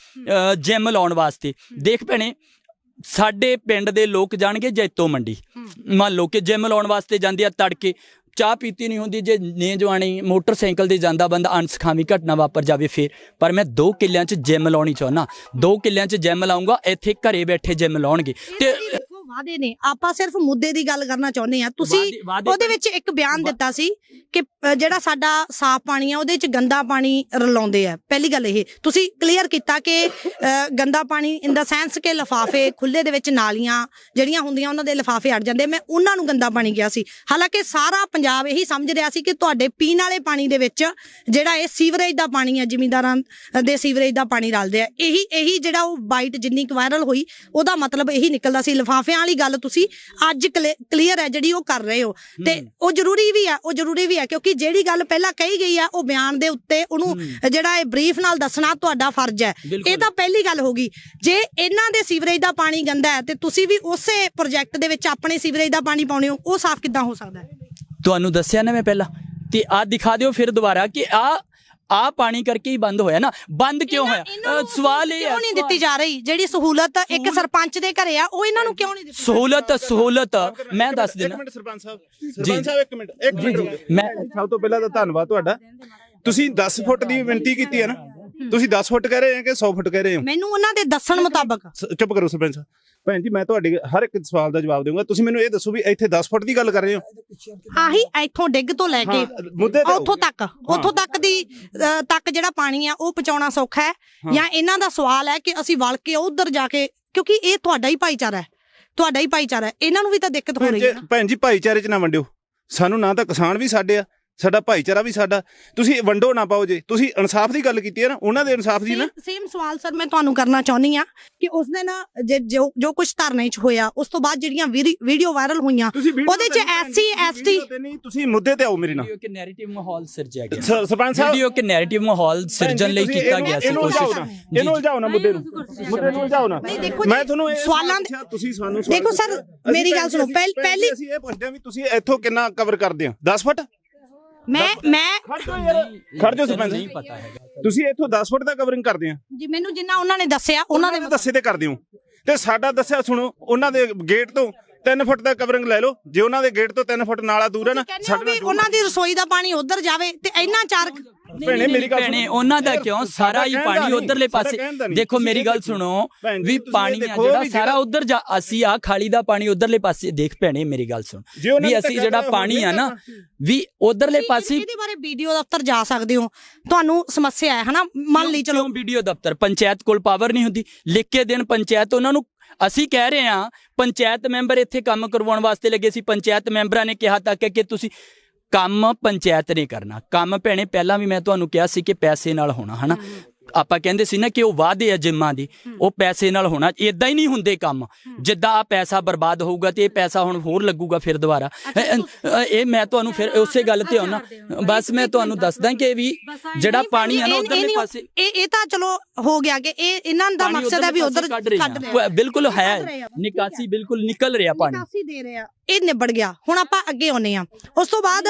ਜਿਮ ਲਾਉਣ ਵਾਸਤੇ। ਦੇਖ ਭੈਣੇ ਸਾਡੇ ਪਿੰਡ ਦੇ ਲੋਕ ਜਾਣਗੇ ਜੈਤੋ ਮੰਡੀ। ਮੰਨ ਲਓ ਕਿ ਜਿਮ ਲਾਉਣ ਵਾਸਤੇ ਜਾਂਦੇ ਆ ਤੜਕੇ ਚਾਹ ਪੀਤੀ ਨਹੀਂ ਹੁੰਦੀ ਜੇ ਨੇਜਵਾਨੀ ਮੋਟਰਸਾਈਕਲ ਤੇ ਜਾਂਦਾ ਬੰਦਾ ਅਣਸਖਾਵੀ ਘਟਨਾ ਵਾਪਰ ਜਾਵੇ ਫੇਰ। ਪਰ ਮੈਂ 2 ਕਿੱਲਿਆਂ 'ਚ ਜਿਮ ਲਾਉਣੀ ਚਾਹੁੰਦਾ। 2 ਕਿੱਲਿਆਂ 'ਚ ਜਿਮ ਲਾਉਂਗਾ ਇੱਥੇ ਘਰੇ ਬੈਠੇ ਜਿਮ ਲਾਉਣਗੇ। ਤੇ ਵਾਅਦੇ ਨੇ। ਆਪਾਂ ਸਿਰਫ ਮੁੱਦੇ ਦੀ ਗੱਲ ਕਰਨਾ ਚਾਹੁੰਦੇ ਆ ਤੁਸੀਂ ਉਹਦੇ ਵਿੱਚ ਇੱਕ ਬਿਆਨ ਦਿੱਤਾ ਸੀ ਕਿ ਜਿਹੜਾ ਸਾਡਾ ਸਾਫ਼ ਪਾਣੀ ਆ ਉਹਦੇ ਵਿੱਚ ਗੰਦਾ ਪਾਣੀ ਰਲਾਉਂਦੇ ਆ। ਪਹਿਲੀ ਗੱਲ ਇਹ। ਤੁਸੀਂ ਕਲੀਅਰ ਕੀਤਾ ਕਿ ਗੰਦਾ ਪਾਣੀ ਇਨ ਦਾ ਸੈਂਸ ਕਿ ਲਫਾਫੇ ਖੁੱਲੇ ਦੇ ਵਿੱਚ ਨਾਲੀਆਂ ਜਿਹੜੀਆਂ ਹੁੰਦੀਆਂ ਉਹਨਾਂ ਦੇ ਲਫਾਫੇ ਅੜ ਜਾਂਦੇ। ਮੈਂ ਉਹਨਾਂ ਨੂੰ ਗੰਦਾ ਪਾਣੀ ਕਿਹਾ ਸੀ। ਹਾਲਾਂਕਿ ਸਾਰਾ ਪੰਜਾਬ ਇਹੀ ਸਮਝ ਰਿਹਾ ਸੀ ਕਿ ਤੁਹਾਡੇ ਪੀਣ ਵਾਲੇ ਪਾਣੀ ਦੇ ਵਿੱਚ ਜਿਹੜਾ ਇਹ ਸੀਵਰੇਜ ਦਾ ਪਾਣੀ ਹੈ ਜ਼ਿਮੀਂਦਾਰਾਂ ਦੇ ਸੀਵਰੇਜ ਦਾ ਪਾਣੀ ਰਲਦੇ ਆ। ਇਹੀ ਇਹੀ ਜਿਹੜਾ ਉਹ ਬਾਈਟ ਜਿੰਨੀ ਕੁ ਵਾਇਰਲ ਹੋਈ ਉਹਦਾ ਮਤਲਬ ਇਹੀ ਨਿਕਲਦਾ ਸੀ। ਲਿਫਾਫਿਆਂ ਵਾਲੀ ਗੱਲ ਤੁਸੀਂ ਅੱਜ ਕਲੀਅਰ ਹੈ ਜਿਹੜੀ ਉਹ ਕਰ ਰਹੇ ਹੋ। ਤੇ ਉਹ ਜ਼ਰੂਰੀ ਵੀ ਆ ਉਹ ਜ਼ਰੂਰੀ ਵੀ ਆ ਕਿਉਂਕਿ ਜਿਹੜੀ ਗੱਲ ਪਹਿਲਾਂ ਕਹੀ ਗਈ ਆ ਉਹ ਬਿਆਨ ਦੇ ਉੱਤੇ ਉਹਨੂੰ ਜਿਹੜਾ ਇਹ ਬਰੀਫ ਨਾਲ ਦੱਸਣਾ ਤੁਹਾਡਾ ਫਰਜ਼ ਹੈ। ਇਹ ਤਾਂ ਪਹਿਲੀ ਗੱਲ ਹੋ ਗਈ। ਜੇ ਇਹਨਾਂ ਦੇ ਸੀਵਰੇਜ ਦਾ ਪਾਣੀ ਗੰਦਾ ਹੈ ਤੇ ਤੁਸੀਂ ਵੀ ਉਸੇ ਪ੍ਰੋਜੈਕਟ ਦੇ ਵਿੱਚ ਆਪਣੇ ਸੀਵਰੇਜ ਦਾ ਪਾਣੀ ਪਾਉਣੇ ਹੋ ਉਹ ਸਾਫ਼ ਕਿੱਦਾਂ ਹੋ ਸਕਦਾ ਹੈ? ਤੁਹਾਨੂੰ ਦੱਸਿਆ ਨਾ ਮੈਂ ਪਹਿਲਾਂ ਤੇ ਆ ਦਿਖਾ ਦਿਓ ਫਿਰ ਦੁਬਾਰਾ ਕਿ ਆ ਆ ਪਾਣੀ ਕਰਕੇ ਹੀ ਬੰਦ ਹੋਇਆ ਨਾ। ਬੰਦ ਕਿਉਂ ਹੋਇਆ? ਸਵਾਲ ਇਹ ਹੈ ਕਿਉਂ ਨਹੀਂ ਦਿੱਤੀ ਜਾ ਰਹੀ? ਜਿਹੜੀ ਸਹੂਲਤ ਇੱਕ ਸਰਪੰਚ ਦੇ ਘਰੇ ਆ ਉਹ ਇਹਨਾਂ ਨੂੰ ਕਿਉਂ ਨਹੀਂ ਦਿੱਤੀ? ਸਹੂਲਤ ਸਹੂਲਤ ਮੈਂ ਦੱਸ ਇੱਕ ਦੇਣਾ ਮਿੰਟ ਸਰਪੰਚ ਸਾਹਿਬ। ਸਰਪੰਚ ਸਾਹਿਬ ਇੱਕ ਮਿੰਟ ਇੱਕ ਮਿੰਟ। ਮੈਂ ਸਭ ਤੋਂ ਪਹਿਲਾਂ ਤਾਂ ਧੰਨਵਾਦ ਤੁਹਾਡਾ। ਤੁਸੀਂ 10 ਫੁੱਟ ਦੀ ਬੇਨਤੀ ਕੀਤੀ ਹੈ ਨਾ। ਤੁਸੀਂ 10 ਫੁੱਟ ਕਹਿ ਰਹੇ ਹੋ ਕਿ 100 ਫੁੱਟ ਕਹਿ ਰਹੇ ਹੋ? ਮੈਨੂੰ ਉਹਨਾਂ ਦੇ ਦੱਸਣ ਮੁਤਾਬਕ। ਚੁੱਪ ਕਰੋ ਸਰਪੰਚ ਸਾਹਿਬ। ਭੈਣ ਜੀ ਮੈਂ ਤੁਹਾਡੇ ਹਰ ਇੱਕ ਸਵਾਲ ਦਾ ਜਵਾਬ ਦੇਵਾਂਗਾ। ਤੁਸੀਂ ਮੈਨੂੰ ਇਹ ਦੱਸੋ ਵੀ ਇੱਥੇ 10 ਫੁੱਟ ਦੀ ਗੱਲ ਕਰ ਰਹੇ ਹੋ? ਆਹੀ ਇੱਥੋਂ ਡਿੱਗ ਤੋਂ ਲੈ ਕੇ ਹਾਂ, ਮੁੱਦੇ ਤੇ ਉੱਥੋਂ ਤੱਕ ਉੱਥੋਂ ਤੱਕ ਦੀ ਅ, ਤੱਕ ਜਿਹੜਾ ਪਾਣੀ ਆ ਉਹ ਪਹੁੰਚਾਉਣਾ ਸੌਖਾ ਹੈ। ਜਾਂ ਇਹਨਾਂ ਦਾ ਸਵਾਲ ਹੈ ਕਿ ਅਸੀਂ ਵਲ ਕੇ ਉਧਰ ਜਾ ਕੇ ਕਿਉਂਕਿ ਇਹ ਤੁਹਾਡਾ ਹੀ ਭਾਈਚਾਰਾ ਹੈ ਤੁਹਾਡਾ ਹੀ ਭਾਈਚਾਰਾ ਹੈ। ਇਹਨਾਂ ਨੂੰ ਵੀ ਤਾਂ ਦਿੱਕਤ ਹੋ ਭੈਣ ਰਹੀ ਜੀ ਹੈ ਨਾ। ਭੈਣ ਜੀ ਭਾਈਚਾਰੇ 'ਚ ਨਾ ਵੰਡਿਓ। ਸਾਨੂੰ ਨਾ ਤਾਂ ਕਿਸਾਨ ਵੀ ਸਾਡੇ ਆ ਸਾਡਾ ਭਾਈਚਾਰਾ ਵੀ ਸਾਡਾ। ਤੁਸੀਂ ਵੰਡੋ ਨਾ ਪਾਓ ਜੇ। ਤੁਸੀਂ ਇਨਸਾਫ ਦੀ ਗੱਲ ਕੀਤੀ ਹੈ ਨਾ ਉਹਨਾਂ ਦੇ ਇਨਸਾਫ ਦੀ ਨਾ। ਸੇਮ ਸਵਾਲ ਸਰ ਮੈਂ ਤੁਹਾਨੂੰ ਕਰਨਾ ਚਾਹੁੰਦੀ ਆ ਕਿ ਉਸ ਦਿਨ ਜੇ- ਜੋ ਜੋ ਕੁਝ ਧਰਨੇ 'ਚ ਹੋਇਆ ਉਸ ਤੋਂ ਬਾਅਦ ਜਿਹੜੀਆਂ ਵੀਡੀਓ ਵਾਇਰਲ ਹੋਈਆਂ ਤੁਸੀਂ ਉਹਦੇ 'ਚ ਤੇ ਨਹੀਂ, SC, ਤੁਸੀਂ ST video ਤੇ ਨਹੀਂ ਤੁਸੀਂ ਮੁੱਦੇ ਤੇ ਆਓ ਮੇਰੇ ਨਾਲ। ਵੀਡੀਓ ਕਿ ਨੈਰੇਟਿਵ ਮਾਹੌਲ ਸਿਰਜਿਆ ਗਿਆ। ਸ- ਸਰਪੰਚ ਸਾਹਿਬ ਵੀਡੀਓ ਕਿ ਨੈਰੇਟਿਵ ਮਾਹੌਲ ਸਿਰਜਣ ਲਈ ਕੀਤਾ ਗਿਆ ਸੀ ਇਹਨੂੰ ਉਲਝਾਓ ਕੋਸ਼ਿਸ਼ ਨਾ, ਇਹਨੂੰ। ਉਲਝਾਓ ਨਾ ਮੁੱਦੇ ਨੂੰ। ਮੁੱਦੇ ਨੂੰ ਉਲਝਾਓ ਨਾ। ਨਹੀਂ, ਦੇਖੋ ਜੀ, ਮੈਂ ਤੁਹਾਨੂੰ ਇਹ ਸਵਾਲਾਂ ਦੇ- ਪੁੱਛਿਆ, ਤੁਸੀਂ ਸਾਨੂੰ ਸਵਾਲ ਦੇਖੋ ਸਰ, ਪੁੱਛਿਆ। ਮੇਰੀ ਗੱਲ ਸੁਣੋ, ਅਸੀਂ- ਪਹਿਲੀ- ਅਸੀਂ ਇਹ ਪੁੱਛਦੇ ਹਾਂ ਵੀ ਤੁਸੀਂ ਇੱਥੋਂ ਕਿੰਨਾ ਕਵਰ ਕਰਦੇ ਹੋ। 10 ਫੁੱਟ? ਮੈਂ ਮੈਂ ਖੜ ਜਾਓ ਸਰਪੰਚ। ਨਹੀਂ ਪਤਾ ਹੈਗਾ। ਤੁਸੀਂ ਇੱਥੋਂ 10 ਫੁੱਟ ਦਾ ਕਵਰਿੰਗ ਕਰਦੇ ਆ। ਜੀ ਮੈਨੂੰ ਜਿੰਨਾ ਉਹਨਾਂ ਨੇ ਦੱਸਿਆ ਉਹਨਾਂ ਦੇ ਦੱਸੇ ਤੇ ਕਰਦੇ ਹੋ। ਤੇ ਸਾਡਾ ਦੱਸਿਆ ਸੁਣੋ ਉਹਨਾਂ ਦੇ ਗੇਟ ਤੋਂ 3 ਫੁੱਟ ਦਾ ਕਵਰਿੰਗ ਲੈ ਲਓ। ਜੇ ਉਹਨਾਂ ਦੇ ਗੇਟ ਤੋਂ 3 ਫੁੱਟ ਨਾਲਾ ਦੂਰ ਹੈ ਨਾ ਸਾਡੇ ਉਹਨਾਂ ਦੀ ਰਸੋਈ ਦਾ ਪਾਣੀ ਉਧਰ ਜਾਵੇ ਤੇ ਇੰਨਾ ਚਾਰ ਭੈਣੇ ਮੇਰੀ ਗੱਲ ਭੈਣੇ ਸੁਣੋ। ਉਹਨਾਂ ਦਾ ਕਿਉਂ? ਸਾਰਾ ਹੀ ਪਾਣੀ ਉਧਰਲੇ ਪਾਸੇ। ਦੇਖੋ ਮੇਰੀ ਗੱਲ। ਸੁਣੋ ਵੀ ਪਾਣੀ ਆ ਜਿਹੜਾ ਸਾਰਾ ਉਧਰ ਜਾ ਅਸੀਂ ਆ ਖਾਲੀ ਦਾ ਪਾਣੀ ਉਧਰਲੇ ਪਾਸੇ ਦੇਖ ਭੈਣੇ ਮੇਰੀ ਗੱਲ ਸੁਣ। ਵੀ ਅਸੀਂ ਜਿਹੜਾ ਪਾਣੀ ਆ ਨਾ ਵੀ ਉਧਰਲੇ ਪਾਸੇ ਇਹਦੇ ਬਾਰੇ ਵੀਡੀਓ ਦਫ਼ਤਰ ਜਾ ਸਕਦੇ ਹੋ? ਤੁਹਾਨੂੰ ਸਮੱਸਿਆ ਹੈ ਹਨਾ? ਮੰਨ ਲਈ ਚਲੋ। ਵੀਡੀਓ ਦਫ਼ਤਰ? ਪੰਚਾਇਤ ਕੋਲ ਪਾਵਰ ਨਹੀਂ ਹੁੰਦੀ। ਲਿਖ ਕੇ ਦੇਣ ਪੰਚਾਇਤ ਉਹਨਾਂ ਨੂੰ ਅਸੀਂ ਕਹਿ ਰਹੇ ਹਾਂ ਪੰਚਾਇਤ ਮੈਂਬਰ ਇੱਥੇ ਕੰਮ ਕਰਵਾਉਣ ਵਾਸਤੇ ਲੱਗੇ ਸੀ। ਪੰਚਾਇਤ ਮੈਂਬਰਾਂ ਨੇ ਕਿਹਾ ਤੱਕ ਕਿ ਤੁਸੀਂ ਕੰਮ ਪੰਚਾਇਤ ਨੇ ਕਰਨਾ। ਕੰਮ ਭੈਣੇ ਪਹਿਲਾਂ ਵੀ ਮੈਂ ਤੁਹਾਨੂੰ ਕਿਹਾ ਸੀ ਕਿ ਪੈਸੇ ਨਾਲ ਹੋਣਾ ਹਨਾ? ਆਪਾਂ ਕਹਿੰਦੇ ਸੀ ਨਾ ਕਿ ਉਹ ਵਾਅਦੇ ਆ ਜਿੰਮਾਂ ਦੀ ਉਹ ਪੈਸੇ ਨਾਲ ਹੋਣਾ ਇਦਾਂ ਹੀ ਨਹੀਂ ਹੁੰਦੇ ਕੰਮ। ਜਿੱਦਾਂ ਆ ਪੈਸਾ ਬਰਬਾਦ ਹੋਊਗਾ ਤੇ ਇਹ ਪੈਸਾ ਹੁਣ ਹੋਰ ਲੱਗੂਗਾ ਫਿਰ ਦੁਬਾਰਾ। ਇਹ ਮੈਂ ਤੁਹਾਨੂੰ ਫਿਰ ਉਸੇ ਗੱਲ ਤੇ ਆਉਣਾ। ਬਸ ਮੈਂ ਤੁਹਾਨੂੰ ਦੱਸਦਾ ਕਿ ਵੀ ਜਿਹੜਾ ਪਾਣੀ ਆ ਨਾ ਉਧਰਲੇ ਪਾਸੇ ਇਹ ਇਹ ਤਾਂ ਚਲੋ ਹੋ ਗਿਆ ਕਿ ਇਹ ਇਹਨਾਂ ਦਾ ਮਕਸਦ ਹੈ ਵੀ ਉਧਰ ਕੱਢ ਰਹੇ। ਬਿਲਕੁਲ ਹੈ। ਨਿਕਾਸੀ ਬਿਲਕੁਲ ਨਿਕਲ ਰਿਹਾ ਪਾਣੀ। ਨਿਕਾਸੀ ਦੇ ਰਹੇ ਇਹ ਨਿਬੜ ਗਿਆ। ਹੁਣ ਆਪਾਂ ਅੱਗੇ ਆਉਨੇ ਆ ਉਸ ਤੋਂ ਬਾਅਦ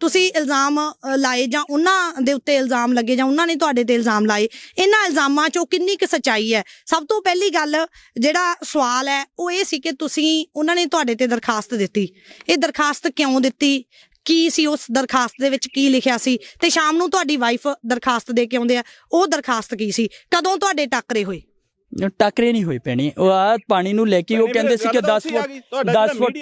ਤੁਸੀਂ ਇਲਜ਼ਾਮ ਲਾਏ ਜਾਂ ਉਹਨਾਂ ਦੇ ਉੱਤੇ ਇਲਜ਼ਾਮ ਲੱਗੇ ਜਾਂ ਉਹਨਾਂ ਨੇ ਤੁਹਾਡੇ ਤੇ ਇਲਜ਼ਾਮ ਲਾਏ ਇਹਨਾਂ ਇਲਜ਼ਾਮਾਂ 'ਚੋਂ ਕਿੰਨੀ ਕੁ ਸਚਾਈ ਹੈ? ਸਭ ਤੋਂ ਪਹਿਲੀ ਗੱਲ ਜਿਹੜਾ ਸਵਾਲ ਹੈ ਉਹ ਇਹ ਸੀ ਕਿ ਤੁਸੀਂ ਉਹਨਾਂ ਨੇ ਤੁਹਾਡੇ ਤੇ ਦਰਖਾਸਤ ਦਿੱਤੀ। ਇਹ ਦਰਖਾਸਤ ਕਿਉਂ ਦਿੱਤੀ? ਕੀ ਸੀ ਉਸ ਦਰਖਾਸਤ ਦੇ ਵਿੱਚ ਕੀ ਲਿਖਿਆ ਸੀ? ਤੇ ਸ਼ਾਮ ਨੂੰ ਤੁਹਾਡੀ ਵਾਈਫ ਦਰਖਾਸਤ ਦੇ ਕੇ ਆਉਂਦੇ ਆ। ਉਹ ਦਰਖਾਸਤ ਕੀ ਸੀ? ਕਦੋਂ ਤੁਹਾਡੇ ਟੱਕਰੇ ਹੋਏ? ਟੱਕਰੇ ਨਹੀਂ ਹੋਏ ਪੈਣੀ ਉਹ ਆ ਪਾਣੀ ਨੂੰ ਲੈ ਕੇ ਉਹ ਕਹਿੰਦੇ ਸੀ ਕਿ 10 ਫੁੱਟ 10 ਫੁੱਟ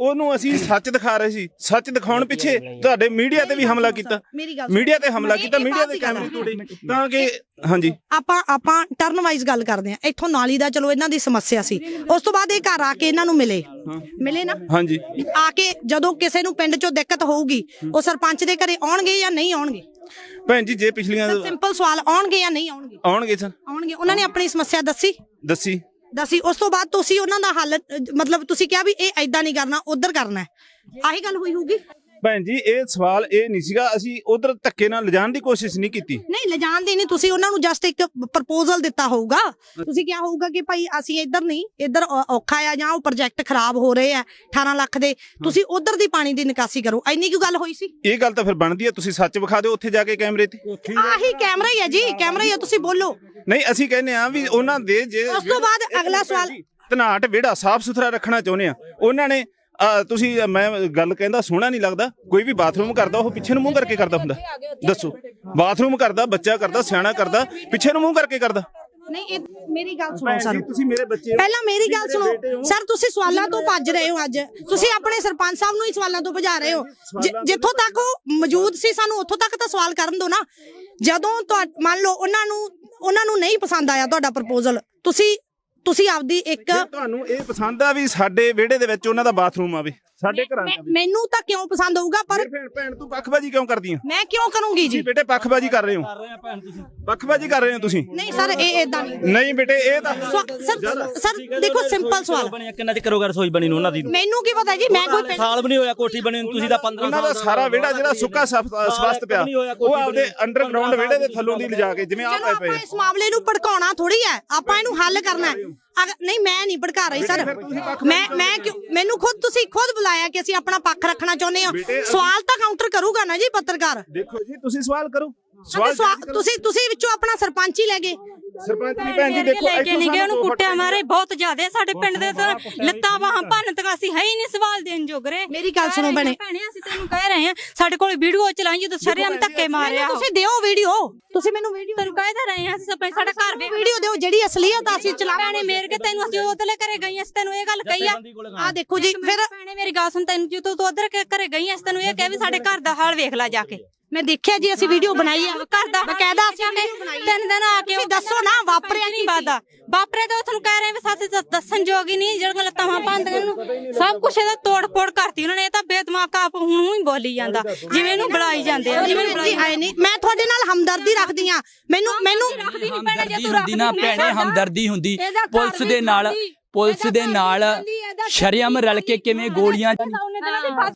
ਉਹਨੂੰ ਅਸੀਂ ਸੱਚ ਦਿਖਾ ਰਹੇ ਸੀ ਸੱਚ ਦਿਖਾਉਣ ਪਿੱਛੇ ਤੁਹਾਡੇ ਮੀਡੀਆ ਤੇ ਵੀ ਹਮਲਾ ਕੀਤਾ। ਮੇਰੀ ਗੱਲ ਸੁਣੋ। ਮੀਡੀਆ ਤੇ ਹਮਲਾ ਕੀਤਾ ਮੀਡੀਆ ਦੇ ਕੈਮਰੇ। ਤੋੜੇ ਤਾਂ ਕਿ ਹਾਂਜੀ। ਆਪਾਂ ਆਪਾਂ ਟਰਨ ਵਾਈਜ਼ ਗੱਲ ਕਰਦੇ ਆ ਇੱਥੋਂ ਨਾਲੀ ਦਾ ਚਲੋ ਇਹਨਾਂ ਦੀ ਸਮੱਸਿਆ ਸੀ। ਉਸ ਤੋਂ ਬਾਅਦ ਇਹ ਘਰ ਆ ਕੇ ਇਹਨਾਂ ਨੂੰ ਮਿਲੇ। ਮਿਲੇ ਨਾ? ਹਾਂਜੀ। ਆ ਕੇ ਜਦੋਂ ਕਿਸੇ ਨੂੰ ਪਿੰਡ 'ਚੋਂ ਦਿੱਕਤ ਹੋਊਗੀ ਉਹ ਸਰਪੰਚ ਦੇ ਘਰੇ ਆਉਣਗੇ ਜਾਂ ਨਹੀਂ ਆਉਣਗੇ? ਭੈਣ ਜੀ ਜੇ ਪਿਛਲੀਆਂ ਸਿੰਪਲ ਸਵਾਲ ਆਉਣਗੇ ਜਾਂ ਨਹੀਂ ਆਉਣਗੇ? ਆਉਣਗੇ ਸਰ। ਆਉਣਗੇ। ਉਹਨਾਂ ਨੇ ਆਪਣੀ ਸਮੱਸਿਆ ਦੱਸੀ? ਦੱਸੀ। ਦੱਸੀ ਉਸ ਤੋਂ ਬਾਅਦ ਤੁਸੀਂ ਉਹਨਾਂ ਦਾ ਹੱਲ ਅ, ਮਤਲਬ ਤੁਸੀਂ ਕਿਹਾ ਵੀ ਇਹ ਐਦਾਂ ਨਹੀਂ ਕਰਨਾ ਉਧਰ ਕਰਨਾ ਆਹੀ ਗੱਲ ਹੋਈ ਹੋਊਗੀ। ਭੈਣ ਜੀ ਇਹ ਸਵਾਲ ਇਹ ਨਹੀਂ ਸੀਗਾ ਅਸੀਂ ਉਧਰ ਧੱਕੇ ਨਾਲ ਲਿਜਾਣ ਦੀ ਕੋਸ਼ਿਸ਼ ਨਹੀਂ ਕੀਤੀ। ਨਹੀਂ ਲਿਜਾਣ ਦੀ ਨਹੀਂ ਤੁਸੀਂ ਉਹਨਾਂ ਨੂੰ ਜਸਟ ਇੱਕ ਪ੍ਰਪੋਜ਼ਲ ਦਿੱਤਾ ਹੋਊਗਾ। ਤੁਸੀਂ ਕਿਹਾ ਹੋਊਗਾ ਕਿ ਭਾਈ ਅਸੀਂ ਇੱਧਰ ਨਹੀਂ ਇੱਧਰ ਔਖਾ ਆ ਜਾਂ ਉਹ ਪ੍ਰੋਜੈਕਟ ਖਰਾਬ ਹੋ ਰਹੇ ਆ 18 ਲੱਖ ਦੇ ਤੁਸੀਂ ਉਧਰ ਦੀ ਪਾਣੀ ਦੀ ਨਿਕਾਸੀ ਕਰੋ। ਇੰਨੀ ਕਿਉਂ ਗੱਲ ਹੋਈ ਸੀ? ਇਹ ਗੱਲ ਤਾਂ ਫਿਰ ਬਣਦੀ ਹੈ ਤੁਸੀਂ ਸੱਚ ਵਿਖਾ ਦਿਓ ਉੱਥੇ ਜਾ ਕੇ ਕੈਮਰੇ ਤੇ। ਆਹੀ ਕੈਮਰਾ ਹੀ ਹੈ ਜੀ ਕੈਮਰਾ ਹੀ ਹੈ ਤੁਸੀਂ ਬੋਲੋ। ਨਹੀਂ ਅਸੀਂ ਕਹਿੰਦੇ ਆ ਵੀ ਉਹਨਾਂ ਦੇ ਜੇ ਉਸ ਤੋਂ ਬਾਅਦ ਅਗਲਾ ਸਵਾਲ ਧਨਾਟ ਵਿਹੜਾ ਸਾਫ਼ ਸੁਥਰਾ ਰੱਖਣਾ ਚਾਹੁੰਦੇ ਆ। ਉਹਨਾਂ ਨੇ ਤੁਸੀਂ ਮੈਂ ਗੱਲ ਕਹਿੰਦਾ ਸੋਹਣਾ ਨਹੀਂ ਲੱਗਦਾ। ਕੋਈ ਵੀ ਬਾਥਰੂਮ ਕਰਦਾ ਉਹ ਪਿੱਛੇ ਨੂੰ ਮੂੰਹ ਕਰਕੇ ਕਰਦਾ ਹੁੰਦਾ। ਦੱਸੋ। ਬਾਥਰੂਮ ਕਰਦਾ ਬੱਚਾ ਕਰਦਾ ਸਿਆਣਾ ਕਰਦਾ ਪਿੱਛੇ ਨੂੰ ਮੂੰਹ ਕਰਕੇ ਕਰਦਾ। ਨਹੀਂ ਇਹ ਮੇਰੀ ਗੱਲ ਸੁਣੋ ਸਰ। ਤੁਸੀਂ ਮੇਰੇ ਬੱਚੇ ਪਹਿਲਾਂ ਮੇਰੀ ਗੱਲ ਸੁਣੋ। ਸਰ ਤੁਸੀਂ ਸਵਾਲਾਂ ਤੋਂ ਭੱਜ ਰਹੇ ਹੋ ਅੱਜ। ਤੁਸੀਂ ਆਪਣੇ ਸਰਪੰਚ ਸਾਹਿਬ ਨੂੰ ਹੀ ਸਵਾਲਾਂ ਤੋਂ ਭਜਾ ਰਹੇ ਹੋ। ਜਿੱਥੋਂ ਤੱਕ ਉਹ ਮੌਜੂਦ ਸੀ ਸਾਨੂੰ ਉੱਥੋਂ ਤੱਕ ਤਾਂ ਸਵਾਲ ਕਰਨ ਦਿਓ ਨਾ। ਜਦੋਂ ਮੰਨ ਲਓ ਉਹਨਾਂ ਨੂੰ ਉਹਨਾਂ ਨੂੰ ਨਹੀਂ ਪਸੰਦ ਆਇਆ ਤੁਹਾਡਾ ਪ੍ਰਪੋਜ਼ਲ ਤੁਸੀਂ ਤੁਸੀਂ ਆਪਦੀ ਇੱਕ ਤੁਹਾਨੂੰ ਇਹ ਪਸੰਦ ਆ ਵੀ ਸਾਡੇ ਵਿਹੜੇ ਦੇ ਵਿੱਚ ਉਹਨਾਂ ਦਾ ਬਾਥਰੂਮ ਆਵੇ। ਸਾਡੇ ਘਰਾਂ ਦਾ ਵੀ। ਮੈਨੂੰ ਤਾਂ ਕਿਉਂ ਪਸੰਦ ਹੋਊਗਾ ਪਰ ਭੈਣ ਭੈਣ ਤੂੰ ਪੱਖਬਾਜੀ ਕਿਉਂ ਕਰਦੀ ਆ? ਮੈਂ ਕਿਉਂ ਕਰੂੰਗੀ ਜੀ? ਜੀ ਬੇਟੇ ਪੱਖਬਾਜੀ ਕਰ ਰਹੇ ਹੋ। ਪੱਖਬਾਜੀ ਕਰ ਰਹੇ ਹੋ ਤੁਸੀਂ। ਨਹੀਂ ਸਰ ਇਹ ਇਦਾਂ ਨਹੀਂ। ਨਹੀਂ ਬੇਟੇ ਇਹ ਤਾਂ ਸਰ ਸਰ ਦੇਖੋ ਸਿੰਪਲ ਸਵਾਲ। ਬਣੀ ਕਿੰਨਾ ਚਿਰ ਕਰੋਗਾ ਰਸੋਈ ਬਣੀ ਨੂੰ ਉਹਨਾਂ ਦੀ ਮੈਨੂੰ ਕੀ ਪਤਾ ਜੀ ਮੈਂ ਕੋਈ ਸਾਲ ਵੀ ਨਹੀਂ ਹੋਇਆ ਕੋਠੀ ਬਣੀ ਨੂੰ ਤੁਸੀਂ ਤਾਂ 15 ਉਹਨਾਂ ਦਾ ਸਾਰਾ ਵਿਹੜਾ ਜਿਹੜਾ ਸੁੱਕਾ ਸਵਸਥ ਪਿਆ। ਉਹ ਆਪਦੇ। ਅੰਡਰਗਰਾਉਂਡ ਵਿਹੜੇ ਦੇ ਥੱਲੋਂ ਦੀ ਲਿਜਾ ਕੇ ਜਿਵੇਂ ਆ ਪਏ ਆਪਾਂ ਪਏ ਇਸ ਮਾਮਲੇ ਨੂੰ ਭੜਕਾਉਣਾ ਥੋੜੀ ਹੈ। ਆਪਾਂ ਇਹਨੂੰ ਹੱਲ ਕਰਨਾ ਹੈ। ਅਗਰ ਨਹੀਂ ਮੈਂ ਨਹੀਂ ਭੜਕਾ ਰਹੀ ਸਰ। ਮੈਂ ਮੈਂ ਕਿਉਂ ਮੈਨੂੰ ਖੁਦ ਤੁਸੀਂ ਖੁਦ ਬੁਲਾਇਆ ਕਿ ਅਸੀਂ ਆਪਣਾ ਪੱਖ ਰੱਖਣਾ ਚਾਹੁੰਦੇ ਹਾਂ। ਸਵਾਲ ਤਾਂ ਕਾਊਂਟਰ ਕਰੂਗਾ ਨਾ ਜੀ ਪੱਤਰਕਾਰ। ਦੇਖੋ ਜੀ ਤੁਸੀਂ ਸਵਾਲ ਕਰੋ। ਸਵਾਲ। ਤੁਸੀਂ ਤੁਸੀਂ ਵਿੱਚੋਂ ਆਪਣਾ ਸਰਪੰਚ ਹੀ ਲੈ ਗਏ। ਸਰਪੰਚ ਜੀ ਭੈਣ ਜੀ ਦੇਖੋ ਇੱਥੋਂ ਨਹੀਂ ਗਏ ਸਾਨੂੰ ਉਹਨੂੰ ਕੁੱਟਿਆ ਮਾਰੇ। ਬਹੁਤ ਜ਼ਿਆਦੇ ਸਾਡੇ ਪਿੰਡ ਦੇ ਤਾਂ ਲੱਤਾਂ ਬਾਹਾਂ ਭੰਨ ਤੱਕ ਅਸੀਂ ਹੈ ਹੀ ਨਹੀਂ ਸਵਾਲ ਦੇਣ ਜੋਗਰੇ ਮੇਰੀ ਗੱਲ ਸੁਣੋ ਭੈਣੇ। ਭੈਣੇ ਅਸੀਂ ਤੈਨੂੰ ਕਹਿ ਰਹੇ ਹਾਂ ਸਾਡੇ ਕੋਲ ਵੀਡੀਓ ਚਲਾਈ ਜਦੋਂ ਸ਼ਰਿਆਮ ਧੱਕੇ ਮਾਰਿਆ ਤੁਸੀਂ ਦਿਓ ਵੀਡੀਓ। ਤੁਸੀਂ ਮੈਨੂੰ ਵੀਡੀਓ ਤੈਨੂੰ ਕਹਿ ਤਾਂ ਰਹੇ ਹਾਂ ਅਸੀਂ ਸਭ ਸਾਡਾ ਘਰ ਵੇਖ ਵੀਡੀਓ ਦਿਓ ਜਿਹੜੀ ਅਸਲੀਅਤ ਆ ਅਸੀਂ ਚਲਾਵਾਂਗੇ। ਭੈਣੇ ਮੇਰ ਕੇ ਤੈਨੂੰ ਅਸੀਂ ਉਧਰਲੇ ਘਰੇ ਗਈਆਂ ਅਸੀਂ ਤੈਨੂੰ ਇਹ ਗੱਲ ਕਹੀ ਆ। ਆ ਦੇਖੋ ਜੀ ਫਿਰ ਭੈਣੇ ਮੇਰੀ ਗੱਲ ਸੁਣ ਤੈਨੂੰ ਜਦੋਂ ਤੂੰ ਉਧਰ ਘਰੇ ਗਈਆਂ ਅਸੀਂ ਤੈਨੂੰ ਇਹ ਕਹਿ ਵੀ ਸਾਡੇ ਘਰ ਦਾ ਹਾਲ ਵੇਖ ਲੈ ਜਾ ਕੇ। ਮੈਂ ਦੇਖਿਆ ਜੀ ਅਸੀਂ ਵੀਡੀਓ ਬਣਾਈ ਆ ਘਰ ਦਾ ਬਕਾਇਦਾ ਅਸੀਂ ਆ। ਤਿੰਨ ਦਿਨ ਆ ਕੇ ਤੁਸੀਂ ਦੱਸੋ ਨਾ ਵਾਪਰਿਆ ਨਹੀਂ ਵਾਦਾ ਵਾਪਰੇ ਤਾਂ ਤੁਹਾਨੂੰ ਕਹਿ ਰਹੇ ਵੀ ਦੱਸ- ਦੱਸਣ ਯੋਗ ਹੀ ਨਹੀਂ ਜਿਹੜੀਆਂ ਲੱਤਾਂ ਵਾਂ ਪਾਉਂਦੀਆਂ ਨੂੰ ਸਭ ਕੁਝ ਇਹਦਾ ਤੋੜ ਫੋੜ ਕਰਤੀ ਉਹਨਾਂ ਨੇ ਇਹ ਤਾਂ ਬੇਦਮਾਗ ਆਪ ਹੁਣ ਹੀ ਬੋਲੀ ਜਾਂਦਾ। ਜਿਵੇਂ ਇਹਨੂੰ ਬੁਲਾਈ ਜਾਂਦੇ ਆ ਜਿਵੇਂ ਬੁਲਾਈ ਆਏ ਨਹੀਂ ਮੈਂ ਤੁਹਾਡੇ ਨਾਲ ਹਮਦਰਦੀ ਰੱਖਦੀ ਆ ਮੈਨੂੰ ਮੈਨੂੰ ਰੱਖਦੀ ਨਹੀਂ ਭੈਣੇ ਜੇ ਹਮਦਰਦੀ ਹੁੰਦੀ ਨਾ ਭੈਣੇ ਹਮਦਰਦੀ ਹੁੰਦੀ। ਪੁਲਿਸ ਦੇ ਨਾਲ ਪੁਲਿਸ ਦੇ ਨਾਲ ਸ਼ਰਿਆਮ ਰਲ ਕੇ ਕਿਵੇਂ ਗੋਲੀਆਂ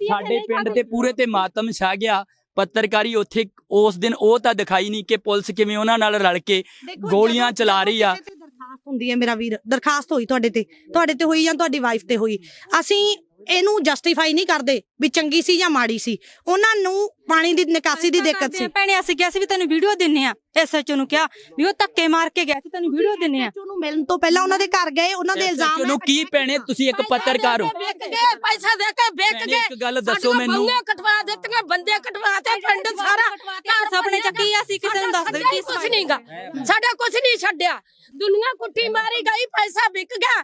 ਸਾਡੇ ਪਿੰਡ। ਤੇ ਪੂਰੇ ਤੇ ਮਾਤਮ ਛਾ ਗਿਆ। ਪੱਤਰਕਾਰੀ ਉੱਥੇ ਉਸ ਦਿਨ ਉਹ ਤਾਂ ਦਿਖਾਈ ਨਹੀਂ ਕਿ ਪੁਲਿਸ ਕਿਵੇਂ ਉਹਨਾਂ ਨਾਲ ਰਲ ਕੇ ਗੋਲੀਆਂ ਚਲਾ ਰਹੀ ਆ। ਦਰਖਾਸਤ ਹੁੰਦੀ ਹੈ ਮੇਰਾ ਵੀਰ ਦਰਖਾਸਤ ਹੋਈ ਤੁਹਾਡੇ ਤੇ ਤੁਹਾਡੇ ਤੇ ਹੋਈ ਜਾਂ ਤੁਹਾਡੀ ਵਾਈਫ ਤੇ ਹੋਈ ਅਸੀਂ ਇਹਨੂੰ ਜਸਟੀਫਾਈ ਨਹੀਂ ਕਰਦੇ ਵੀ ਚੰਗੀ ਸੀ ਜਾਂ ਮਾੜੀ ਸੀ। ਉਹਨਾਂ ਨੂੰ ਪਾਣੀ ਦੀ ਨਿਕਾਸੀ ਦੀ ਦਿੱਕਤ ਸੀ। ਭੈਣੇ ਅਸੀਂ ਕਿਹਾ ਸੀ ਵੀ ਤੈਨੂੰ ਵੀਡੀਓ ਦਿੰਨੇ ਆ। ਐਸਐਚਓ ਨੂੰ ਕਿਹਾ ਵੀ ਉਹ ਧੱਕੇ ਮਾਰ ਕੇ ਗਿਆ ਸੀ ਤੈਨੂੰ ਵੀਡੀਓ ਦਿੰਨੇ ਆ। ਉਹਨੂੰ ਮਿਲਣ ਤੋਂ ਪਹਿਲਾਂ ਉਹਨਾਂ ਦੇ ਘਰ ਗਏ ਉਹਨਾਂ ਦੇ ਇਲਜ਼ਾਮ ਨੂੰ ਕੀ ਭੈਣੇ ਤੁਸੀਂ ਇੱਕ ਪੱਤਰਕਾਰ ਹੋ। ਵਿਕ ਗਏ ਪੈਸਾ ਦੇ ਕੇ ਵਿਕ ਭੈਣੇ, ਗਏ। ਇੱਕ ਗੱਲ ਦੱਸੋ ਮੈਨੂੰ। ਬਹੂਆਂ ਕਟਵਾ ਦਿੱਤੀਆਂ ਬੰਦੇ ਕਟਵਾ ਤੇ ਪਿੰਡ ਸਾਰਾ ਘਰ ਸੁਪਨੇ ਚੱਕੀ ਆ, ਅਸੀਂ ਕਿਸੇ ਨੂੰ ਦੱਸ ਦੇ ਕੀ ਕੁਛ ਨਹੀਂਗਾ ਸਾਡਾ ਕੁਛ ਨਹੀਂ ਛੱਡਿਆ। ਦੁਨੀਆ ਕੁੱਟੀ ਮਾਰੀ ਗਈ ਪੈਸਾ ਵਿਕ ਗਿਆ।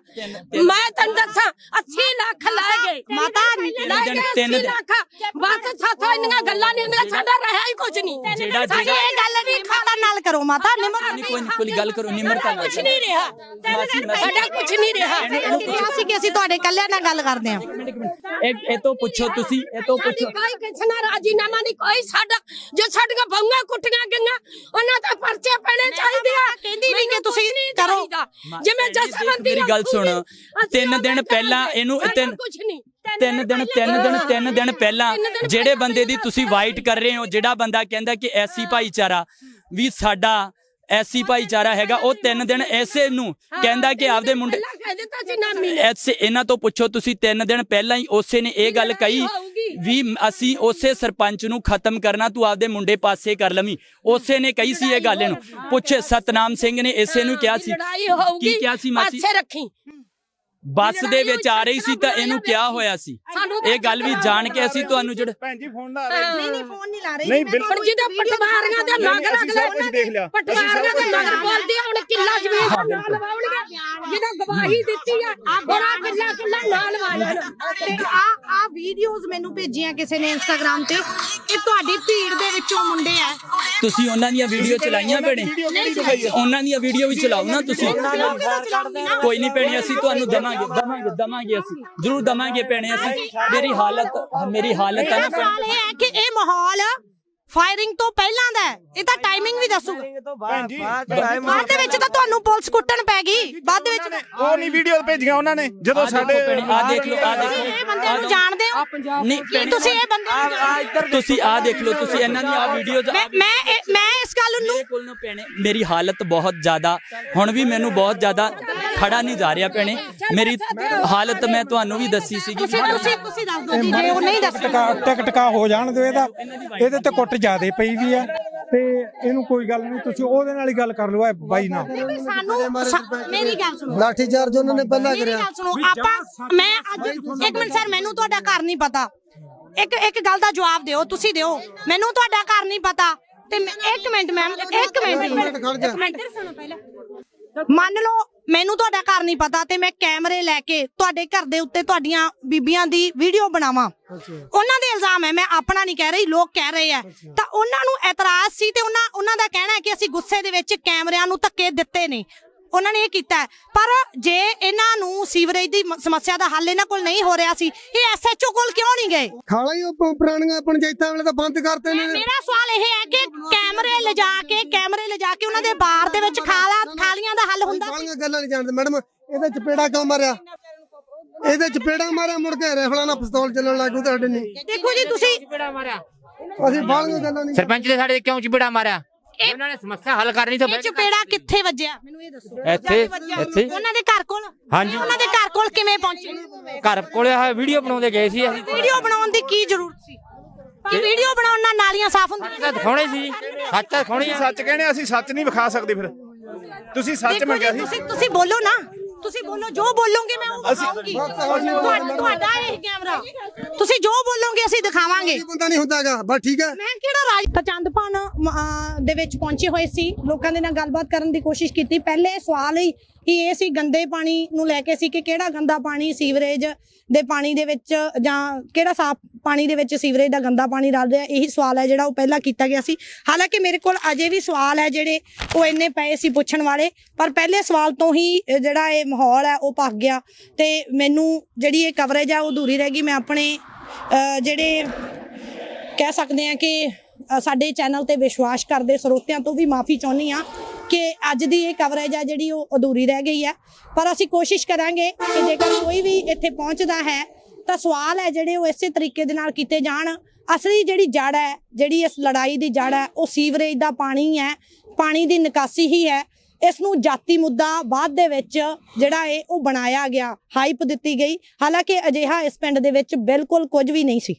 ਮੈਂ ਤੈਨੂੰ ਦੱਸਾਂ 80 ਲੱਖ ਲੈ ਗਏ ਮਾਤਾ, ਲੈ ਤਿੰਨ- ਤਿੰਨ- 80 ਲੱਖ ਬਸ ਸਾਥੋਂ ਇੰਨੀਆਂ ਗੱਲਾਂ ਨਹੀਂ ਹੁੰਦੀਆਂ ਸਾਡਾ ਰਿਹਾ ਹੀ ਕੁਝ ਨਹੀਂ। ਜਿਹੜਾ- ਸਾਡੀ ਇਹ ਗੱਲ ਨਹੀਂ ਖਾਤਾ ਨਾਲ ਕਰੋ ਮਾਤਾ ਨਿਮਰ ਨਹੀਂ ਕੋਈ ਨਹੀਂ ਕੋਈ ਗੱਲ ਕਰੋ ਨਿਮਰਤਾ ਨਾਲ ਕੁਝ ਨਹੀਂ ਰਿਹਾ। ਸਾਡਾ ਕੁਝ ਨਹੀਂ ਰਿਹਾ। ਕਿਹਾ ਸੀ ਕਿ ਅਸੀਂ ਤੁਹਾਡੇ ਕੱਲਿਆਂ ਨਾਲ ਗੱਲ ਕਰਦੇ ਹਾਂ। ਇਹ ਇਹ ਤੋਂ ਪੁੱਛੋ ਤੁਸੀਂ ਇਹ ਤੋਂ ਸਾਡੀ ਪੁੱਛੋ। ਕੋਈ ਕਿਸੇ ਨਾਲ ਰਾਜੀਨਾਮਾ ਨਹੀਂ ਕੋਈ ਸਾਡਾ ਜੋ ਸਾਡੀਆਂ ਬਹੂਆਂ ਕੁੱਟੀਆਂ ਗਈਆਂ ਉਹਨਾਂ ਤੇ ਪਰਚੇ ਪੈਣੇ ਚਾਹੀਦੇ ਆ। ਕਹਿੰਦੀ ਨਹੀਂ ਕਿ ਤੁਸੀਂ ਕਰੋ। ਜਿਵੇਂ ਜਸਵੰਤੀ ਮੇਰੀ ਗੱਲ ਸੁਣ। ਤਿੰਨ ਦਿਨ ਪਹਿਲਾਂ ਇਹਨੂੰ ਤਿੰਨ ਕੁਝ ਨਹੀਂ। ਤਿੰਨ ਦਿਨ ਤਿੰਨ ਦਿਨ ਤਿੰਨ ਦਿਨ ਪਹਿਲਾਂ ਜਿਹੜੇ ਬੰਦੇ ਦੀ ਤੁਸੀਂ ਵਾਈਟ ਕਰ ਰਹੇ ਹੋ ਜਿਹੜਾ ਬੰਦਾ ਕਹਿੰਦਾ ਕਿ ਐਸੀ ਭਾਈਚਾਰਾ ਵੀ ਸਾਡਾ ਐਸੀ ਭਾਈਚਾਰਾ ਹੈਗਾ ਉਹ ਤਿੰਨ ਦਿਨ ਐਸੇ ਨੂੰ ਕਹਿੰਦਾ ਕਿ ਆਪਦੇ ਮੁੰਡੇ ਐਸੇ ਇਹਨਾਂ ਤੋਂ ਪੁੱਛੋ ਤੁਸੀਂ ਤਿੰਨ ਦਿਨ ਪਹਿਲਾਂ ਹੀ ਉਸੇ ਨੇ ਇਹ ਗੱਲ ਕਹੀ ਵੀ ਅਸੀਂ ਉਸੇ ਸਰਪੰਚ ਨੂੰ ਖਤਮ ਕਰਨਾ ਤੂੰ ਆਪਦੇ ਮੁੰਡੇ ਪਾਸੇ ਕਰ ਲਵੀਂ। ਉਸੇ ਨੇ ਕਹੀ ਸੀ ਇਹ ਗੱਲ ਇਹਨੂੰ ਪੁੱਛ ਸਤਨਾਮ ਸਿੰਘ ਨੇ ਇਸੇ ਨੂੰ ਕਿਹਾ ਸੀ। ਕੀ ਕਿਹਾ ਸੀ ਮਾਸੀ? ਪਾਸੇ ਰੱਖੀ। ਬੱਸ ਦੇ ਵਿੱਚ ਆ ਰਹੀ ਸੀ ਤਾਂ ਇਹਨੂੰ ਕਿਹਾ ਹੋਇਆ ਸੀ? ਇਹ ਗੱਲ ਵੀ ਜਾਣ ਕੇ ਅਸੀਂ ਤੁਹਾਨੂੰ ਜਿਹੜਾ ਭੈਣ ਜੀ ਫੋਨ ਨਾ ਆ ਰਹੇ ਨਹੀਂ ਨਹੀਂ ਫੋਨ ਨਹੀਂ ਲਾ ਰਹੀ। ਨਹੀਂ, ਬਿਲਕੁਲ। ਜਿਹਦਾ ਪਟਵਾਰੀਆਂ ਦੇ ਮਗਰ ਸਭ ਕੁਝ ਦੇਖ ਲਿਆ। ਪਟਵਾਰੀਆਂ ਦੇ ਮਗਰ ਬੋਲਦੀ ਆ ਹੁਣ ਕਿੱਲਾ ਜ਼ਮੀਨ ਦਾ ਨਾਂ ਲਵਾਉਣਗੇ। ਜਿਹਦਾ ਗਵਾਹੀ ਦਿੱਤੀ ਆ ਬੜਾ ਕਿੱਲਾ ਕਿੱਲਾ ਨਾਂ ਲਵਾਉਣਾ ਤੇ ਆ ਆ ਵੀਡੀਓਜ਼ ਮੈਨੂੰ ਭੇਜੀਆਂ ਕਿਸੇ ਨੇ ਇੰਸਟਾਗ੍ਰam ਤੇ। ਇਹ ਤੁਹਾਡੀ ਭੀੜ ਦੇ ਵਿੱਚੋਂ ਮੁੰਡੇ ਆ। ਤੁਸੀਂ ਉਹਨਾਂ ਦੀਆਂ ਵੀਡੀਓ ਚਲਾਈਆਂ ਭੈਣੇ? ਉਹਨਾਂ ਦੀਆਂ ਵੀਡੀਓ ਵੀ ਚਲਾਓ ਨਾ ਤੁਸੀਂ। ਕੋਈ ਨਹੀਂ ਭੈਣੇ ਅਸੀਂ ਤੁਹਾਨੂੰ ਦਵਾਂਗੇ ਦਵਾਂਗੇ ਦਵਾਂਗੇ ਅਸੀਂ। ਜ਼ਰੂਰ ਦਵਾਂਗੇ ਭੈਣੇ ਅਸੀਂ। ਮੇਰੀ ਹਾਲਤ ਮੇਰੀ ਹਾਲਤ ਹੈ ਨਾ। ਸਵਾਲ ਇਹ ਹੈ ਕਿ ਇਹ ਮਾਹੌਲ ਫਾਇਰਿੰਗ ਤੋਂ ਪਹਿਲਾਂ ਦਾ ਹੈ। ਇਹ ਤਾਂ ਟਾਈਮਿੰਗ ਵੀ ਦੱਸੂਗਾ ਭੈਣ ਜੀ ਬਾਅਦ ਦੇ ਵਿੱਚ ਤਾਂ ਤੁਹਾਨੂੰ ਪੁਲਿਸ ਕੁੱਟਣ ਪੈ ਗਈ। ਬਾਅਦ ਦੇ ਵਿੱਚ ਉਹ ਨਹੀਂ ਵੀਡੀਓ ਭੇਜੀਆਂ ਉਹਨਾਂ ਨੇ। ਜਦੋਂ ਸਾਡੇ ਆਹ ਦੇਖ ਲਓ ਆਹ ਦੇਖ। ਇਹ ਲਓ ਬੰਦੇ ਨੂੰ ਜਾਣਦੇ ਹੋ? ਨਹੀਂ ਕੀ ਤੁਸੀਂ ਇਹ ਬੰਦੇ ਨੂੰ ਜਾਣਦੇ ਹੋ? ਤੁਸੀਂ ਆਹ ਦੇਖ ਲਓ ਤੁਸੀਂ ਇਹਨਾਂ ਦੀ ਆਹ ਵੀਡੀਓਜ਼ ਮੈਂ ਮੈਂ ਇਹ- ਮੈਂ ਇਸ ਗੱਲ ਨੂੰ ਮੇਰੇ ਕੋਲ ਨੂੰ ਭੈਣੇ ਮੇਰੀ ਹਾਲਤ ਬਹੁਤ ਜ਼ਿਆਦਾ ਹੁਣ ਵੀ ਮੈਨੂੰ ਬਹੁਤ ਜ਼ਿਆਦਾ ਖੜਾ ਨਹੀਂ ਜਾ ਰਿਹਾ ਭੈਣੇ। ਮੇਰੀ ਹਾਲਤ ਮੈਂ ਤੁਹਾਨੂੰ ਵੀ ਦੱਸੀ ਸੀਗੀ। ਤੁਸੀਂ ਤੁਸੀਂ ਤੁਸੀਂ ਦੱਸ ਦਿਓ ਜੀ ਜੇ ਉਹ ਨਹੀਂ ਦੱਸ ਟਕਾ ਟਕ ਟਕਾ ਹੋ ਜਾਣ ਦਿਓ ਇਹਦਾ। ਇਹਦੇ ਤੇ ਕੁੱਟ ਜ਼ਿਆਦੇ ਪਈ ਵੀ ਆ। ਤੇ ਇਹਨੂੰ ਕੋਈ ਗੱਲ ਨਹੀਂ ਤੁਸੀਂ ਉਹਦੇ ਨਾਲ ਹੀ ਗੱਲ ਕਰ ਲਓ ਇਹ ਬਾਈ ਨਾਲ। ਸਾਨੂੰ ਸਾ- ਮੇਰੀ ਗੱਲ ਸੁਣੋ। ਲਾਠੀ ਚਾਰਜ ਉਹਨਾਂ ਨੇ ਪਹਿਲਾਂ ਮੇਰੀ ਕਰਿਆ। ਗੱਲ ਸੁਣੋ ਆਪਾਂ ਮੈਂ ਅੱਜ ਇੱਕ ਮਿੰਟ ਸਰ ਮੈਨੂੰ ਤੁਹਾਡਾ ਘਰ ਨਹੀਂ ਪਤਾ। ਇੱਕ ਇੱਕ ਗੱਲ ਦਾ ਜਵਾਬ ਦਿਓ ਤੁਸੀਂ ਦਿਓ। ਮੈਨੂੰ ਤੁਹਾਡਾ ਘਰ ਨਹੀਂ ਪਤਾ। ਤੇ ਮੈਂ- ਇੱਕ ਮਿੰਟ ਮੈਮ ਇੱਕ ਮਿੰਟ। ਇੱਕ ਮਿੰਟ। ਮੰਨ ਲਓ ਮੈਨੂੰ ਤੁਹਾਡਾ ਘਰ ਨਹੀਂ ਪਤਾ ਤੇ ਮੈਂ ਕੈਮਰੇ ਲੈ ਕੇ ਤੁਹਾਡੇ ਘਰ ਦੇ ਉੱਤੇ ਤੁਹਾਡੀਆਂ ਬੀਬੀਆਂ ਦੀ ਵੀਡੀਓ ਬਣਾਵਾਂ। ਉਹਨਾਂ ਦੇ ਇਲਜ਼ਾਮ ਹੈ ਮੈਂ ਆਪਣਾ ਨਹੀਂ ਕਹਿ ਰਹੀ ਲੋਕ ਕਹਿ ਰਹੇ ਆ ਤਾਂ ਉਹਨਾਂ ਨੂੰ ਇਤਰਾਜ਼ ਸੀ ਤੇ ਉਹਨਾਂ ਉਹਨਾਂ ਦਾ ਕਹਿਣਾ ਹੈ ਕਿ ਅਸੀਂ ਗੁੱਸੇ ਦੇ ਵਿੱਚ ਕੈਮਰਿਆਂ ਨੂੰ ਧੱਕੇ ਦਿੱਤੇ ਨੇ। ਉਹਨਾਂ ਨੇ ਇਹ ਕੀਤਾ। ਪਰ ਜੇ ਇਹਨਾਂ ਨੂੰ ਸੀਵਰੇਜ ਦੀ ਸਮੱਸਿਆ ਦਾ ਹੱਲ ਇਹਨਾਂ ਕੋਲ ਨਹੀਂ ਹੋ ਰਿਹਾ ਸੀ ਇਹ ਐਸਐਚਓ ਕੋਲ ਕਿਉਂ ਨਹੀਂ ਗਏ ਖਾਲਾ ਹੀ ਉਹ ਪੁਰਾਣੀਆਂ ਪੰਚਾਇਤਾਂ ਵਾਲੇ ਤਾਂ ਬੰਦ ਕਰਤੇ ਨੇ ਮੇਰਾ ਸਵਾਲ ਇਹ ਹੈ ਕਿ ਕੈਮਰੇ ਲਿਜਾ ਕੇ ਕੈਮਰੇ ਲਿਜਾ ਕੇ ਉਹਨਾਂ ਦੇ ਬਾਰ ਦੇ ਵਿੱਚ ਖਾਲਾ ਥਾਲੀਆਂ ਦਾ ਹੱਲ ਹੁੰਦਾ ਸੀ ਗੱਲਾਂ ਨਹੀਂ ਜਾਣਦੇ ਮੈਡਮ ਇਹਦੇ ਚਪੇੜਾ ਕਿਉਂ ਮਾਰਿਆ ਇਹਦੇ ਚਪੇੜਾ ਮਾਰਿਆ ਮੁੜ ਕੇ ਰਿਫਲਾਂ ਨਾਲ ਪਿਸਤੌਲ ਚੱਲਣ ਲੱਗ ਤੁਹਾਡੇ ਨਹੀਂ ਦੇਖੋ ਜੀ ਤੁਸੀਂ ਅਸੀਂ ਬਾਲੀਆਂ ਗੱਲਾਂ ਨਹੀਂ ਸਰਪੰਚ ਦੇ ਸਾਡੇ ਕਿਉਂ ਚਿਬੜਾ ਮਾਰਿਆ ਉਹਨਾਂ ਨੇ ਸਮੱਸਿਆ ਹੱਲ ਕਰਨੀ ਤਾਂ ਇਹ ਚਪੇੜਾ ਕਿੱਥੇ ਵੱਜਿਆ? ਮੈਨੂੰ ਇਹ ਦੱਸੋ। ਇੱਥੇ ਇੱਥੇ। ਉਹਨਾਂ ਦੇ ਘਰ ਕੋਲ? ਹਾਂਜੀ। ਉਹਨਾਂ ਦੇ ਘਰ ਕੋਲ ਕਿਵੇਂ ਪਹੁੰਚੇ? ਘਰ ਕੋਲੇ ਆ ਵੀਡੀਓ ਬਣਾਉਂਦੇ ਗਏ ਸੀ ਅਸੀਂ। ਵੀਡੀਓ ਬਣਾਉਣ ਦੀ ਕੀ ਜ਼ਰੂਰਤ ਸੀ? ਪਰ ਵੀਡੀਓ ਬਣਾਉਣ ਨਾਲ ਨਾਲੀਆਂ ਸਾਫ਼ ਹੁੰਦੀਆਂ ਸੱਚ ਤਾਂ ਦਿਖਾਉਣੇ ਸੀ। ਸੱਚ ਤਾਂ ਦਿਖਾਉਣੇ ਤੁਸੀਂ ਆ। ਸੱਚ ਕਹਿੰਦੇ ਅਸੀਂ ਸੱਚ ਨਹੀਂ ਵਿਖਾ ਸਕਦੇ ਫਿਰ। ਤੁਸੀਂ ਸੱਚ ਦੇਖੋ ਮੰਗਿਆ ਜੀ, ਸੀ। ਤੁਸੀਂ ਤੁਸੀਂ ਬੋਲੋ ਨਾ। ਤੁਸੀਂ ਬੋਲੋ ਜੋ ਬੋਲੋਗੇ ਮੈਂ ਉਹ ਦਿਖਾਉਂਗੀ। ਤੁਹਾਡਾ ਤੁਹਾਡਾ ਇਹ ਕੈਮਰਾ। ਤੁਸੀਂ ਜੋ ਬੋਲੋਗੇ ਅਸੀਂ ਦਿਖਾਵਾਂਗੇ। ਇਹ ਬੰਦਾ ਨਹੀਂ ਹੁੰਦਾਗਾ ਬਸ ਠੀਕ ਹੈ। ਮੈਂ ਕਿਹੜਾ ਰਾਜ ਤਾਂ ਚੰਦਪਾਨ ਦੇ ਵਿੱਚ ਪਹੁੰਚੇ ਹੋਏ ਸੀ। ਲੋਕਾਂ ਦੇ ਨਾਲ ਗੱਲਬਾਤ ਕਰਨ ਦੀ ਕੋਸ਼ਿਸ਼ ਕੀਤੀ। ਪਹਿਲੇ ਸਵਾਲ ਹੀ ਕਿ ਇਹ ਸੀ ਗੰਦੇ ਪਾਣੀ ਨੂੰ ਲੈ ਕੇ ਸੀ ਕਿ ਕਿਹੜਾ ਗੰਦਾ ਪਾਣੀ ਸੀਵਰੇਜ ਦੇ ਪਾਣੀ ਦੇ ਵਿੱਚ ਜਾਂ ਕਿਹੜਾ ਸਾਫ਼ ਪਾਣੀ ਦੇ ਵਿੱਚ ਸੀਵਰੇਜ ਦਾ ਗੰਦਾ ਪਾਣੀ ਰਲ ਰਿਹਾ, ਇਹੀ ਸਵਾਲ ਹੈ ਜਿਹੜਾ ਉਹ ਪਹਿਲਾਂ ਕੀਤਾ ਗਿਆ ਸੀ। ਹਾਲਾਂਕਿ ਮੇਰੇ ਕੋਲ ਅਜੇ ਵੀ ਸਵਾਲ ਹੈ ਜਿਹੜੇ ਉਹ ਇੰਨੇ ਪਏ ਸੀ ਪੁੱਛਣ ਵਾਲੇ, ਪਰ ਪਹਿਲੇ ਸਵਾਲ ਤੋਂ ਹੀ ਜਿਹੜਾ ਇਹ ਮਾਹੌਲ ਹੈ ਉਹ ਭੱਗ ਗਿਆ ਤੇ ਮੈਨੂੰ ਜਿਹੜੀ ਇਹ ਕਵਰੇਜ ਹੈ ਉਹ ਅਧੂਰੀ ਰਹਿ ਗਈ। ਮੈਂ ਆਪਣੇ ਜਿਹੜੇ ਕਹਿ ਸਕਦੇ ਆ ਕਿ ਸਾਡੇ ਚੈਨਲ ਤੇ ਵਿਸ਼ਵਾਸ ਕਰਦੇ ਸਰੋਤਿਆਂ ਤੋਂ ਵੀ ਮਾਫੀ ਚਾਹੁੰਦੀ ਆ ਕਿ ਅੱਜ ਦੀ ਇਹ ਕਵਰੇਜ ਆ ਜਿਹੜੀ ਉਹ ਅਧੂਰੀ ਰਹਿ ਗਈ ਹੈ ਪਰ ਅਸੀਂ ਕੋਸ਼ਿਸ਼ ਕਰਾਂਗੇ ਕਿ ਜੇਕਰ ਕੋਈ ਵੀ ਇੱਥੇ ਪਹੁੰਚਦਾ ਹੈ, ਤਾਂ ਸਵਾਲ ਹੈ ਜਿਹੜੇ ਉਹ ਇਸੇ ਤਰੀਕੇ ਦੇ ਨਾਲ ਕੀਤੇ ਜਾਣ। ਅਸਲੀ ਜਿਹੜੀ ਜੜ ਹੈ, ਜਿਹੜੀ ਇਸ ਲੜਾਈ ਦੀ ਜੜ ਹੈ, ਉਹ ਸੀਵਰੇਜ ਦਾ ਪਾਣੀ ਹੈ, ਪਾਣੀ ਦੀ ਨਿਕਾਸੀ ਹੀ ਹੈ। ਇਸ ਨੂੰ ਜਾਤੀ ਮੁੱਦਾ ਬਾਅਦ ਦੇ ਵਿੱਚ ਜਿਹੜਾ ਹੈ ਉਹ ਬਣਾਇਆ ਗਿਆ ਹਾਈਪ ਦਿੱਤੀ ਗਈ। ਹਾਲਾਂਕਿ ਅਜਿਹਾ ਇਸ ਪਿੰਡ ਦੇ ਵਿੱਚ ਬਿਲਕੁਲ ਕੁਝ ਵੀ ਨਹੀਂ ਸੀ।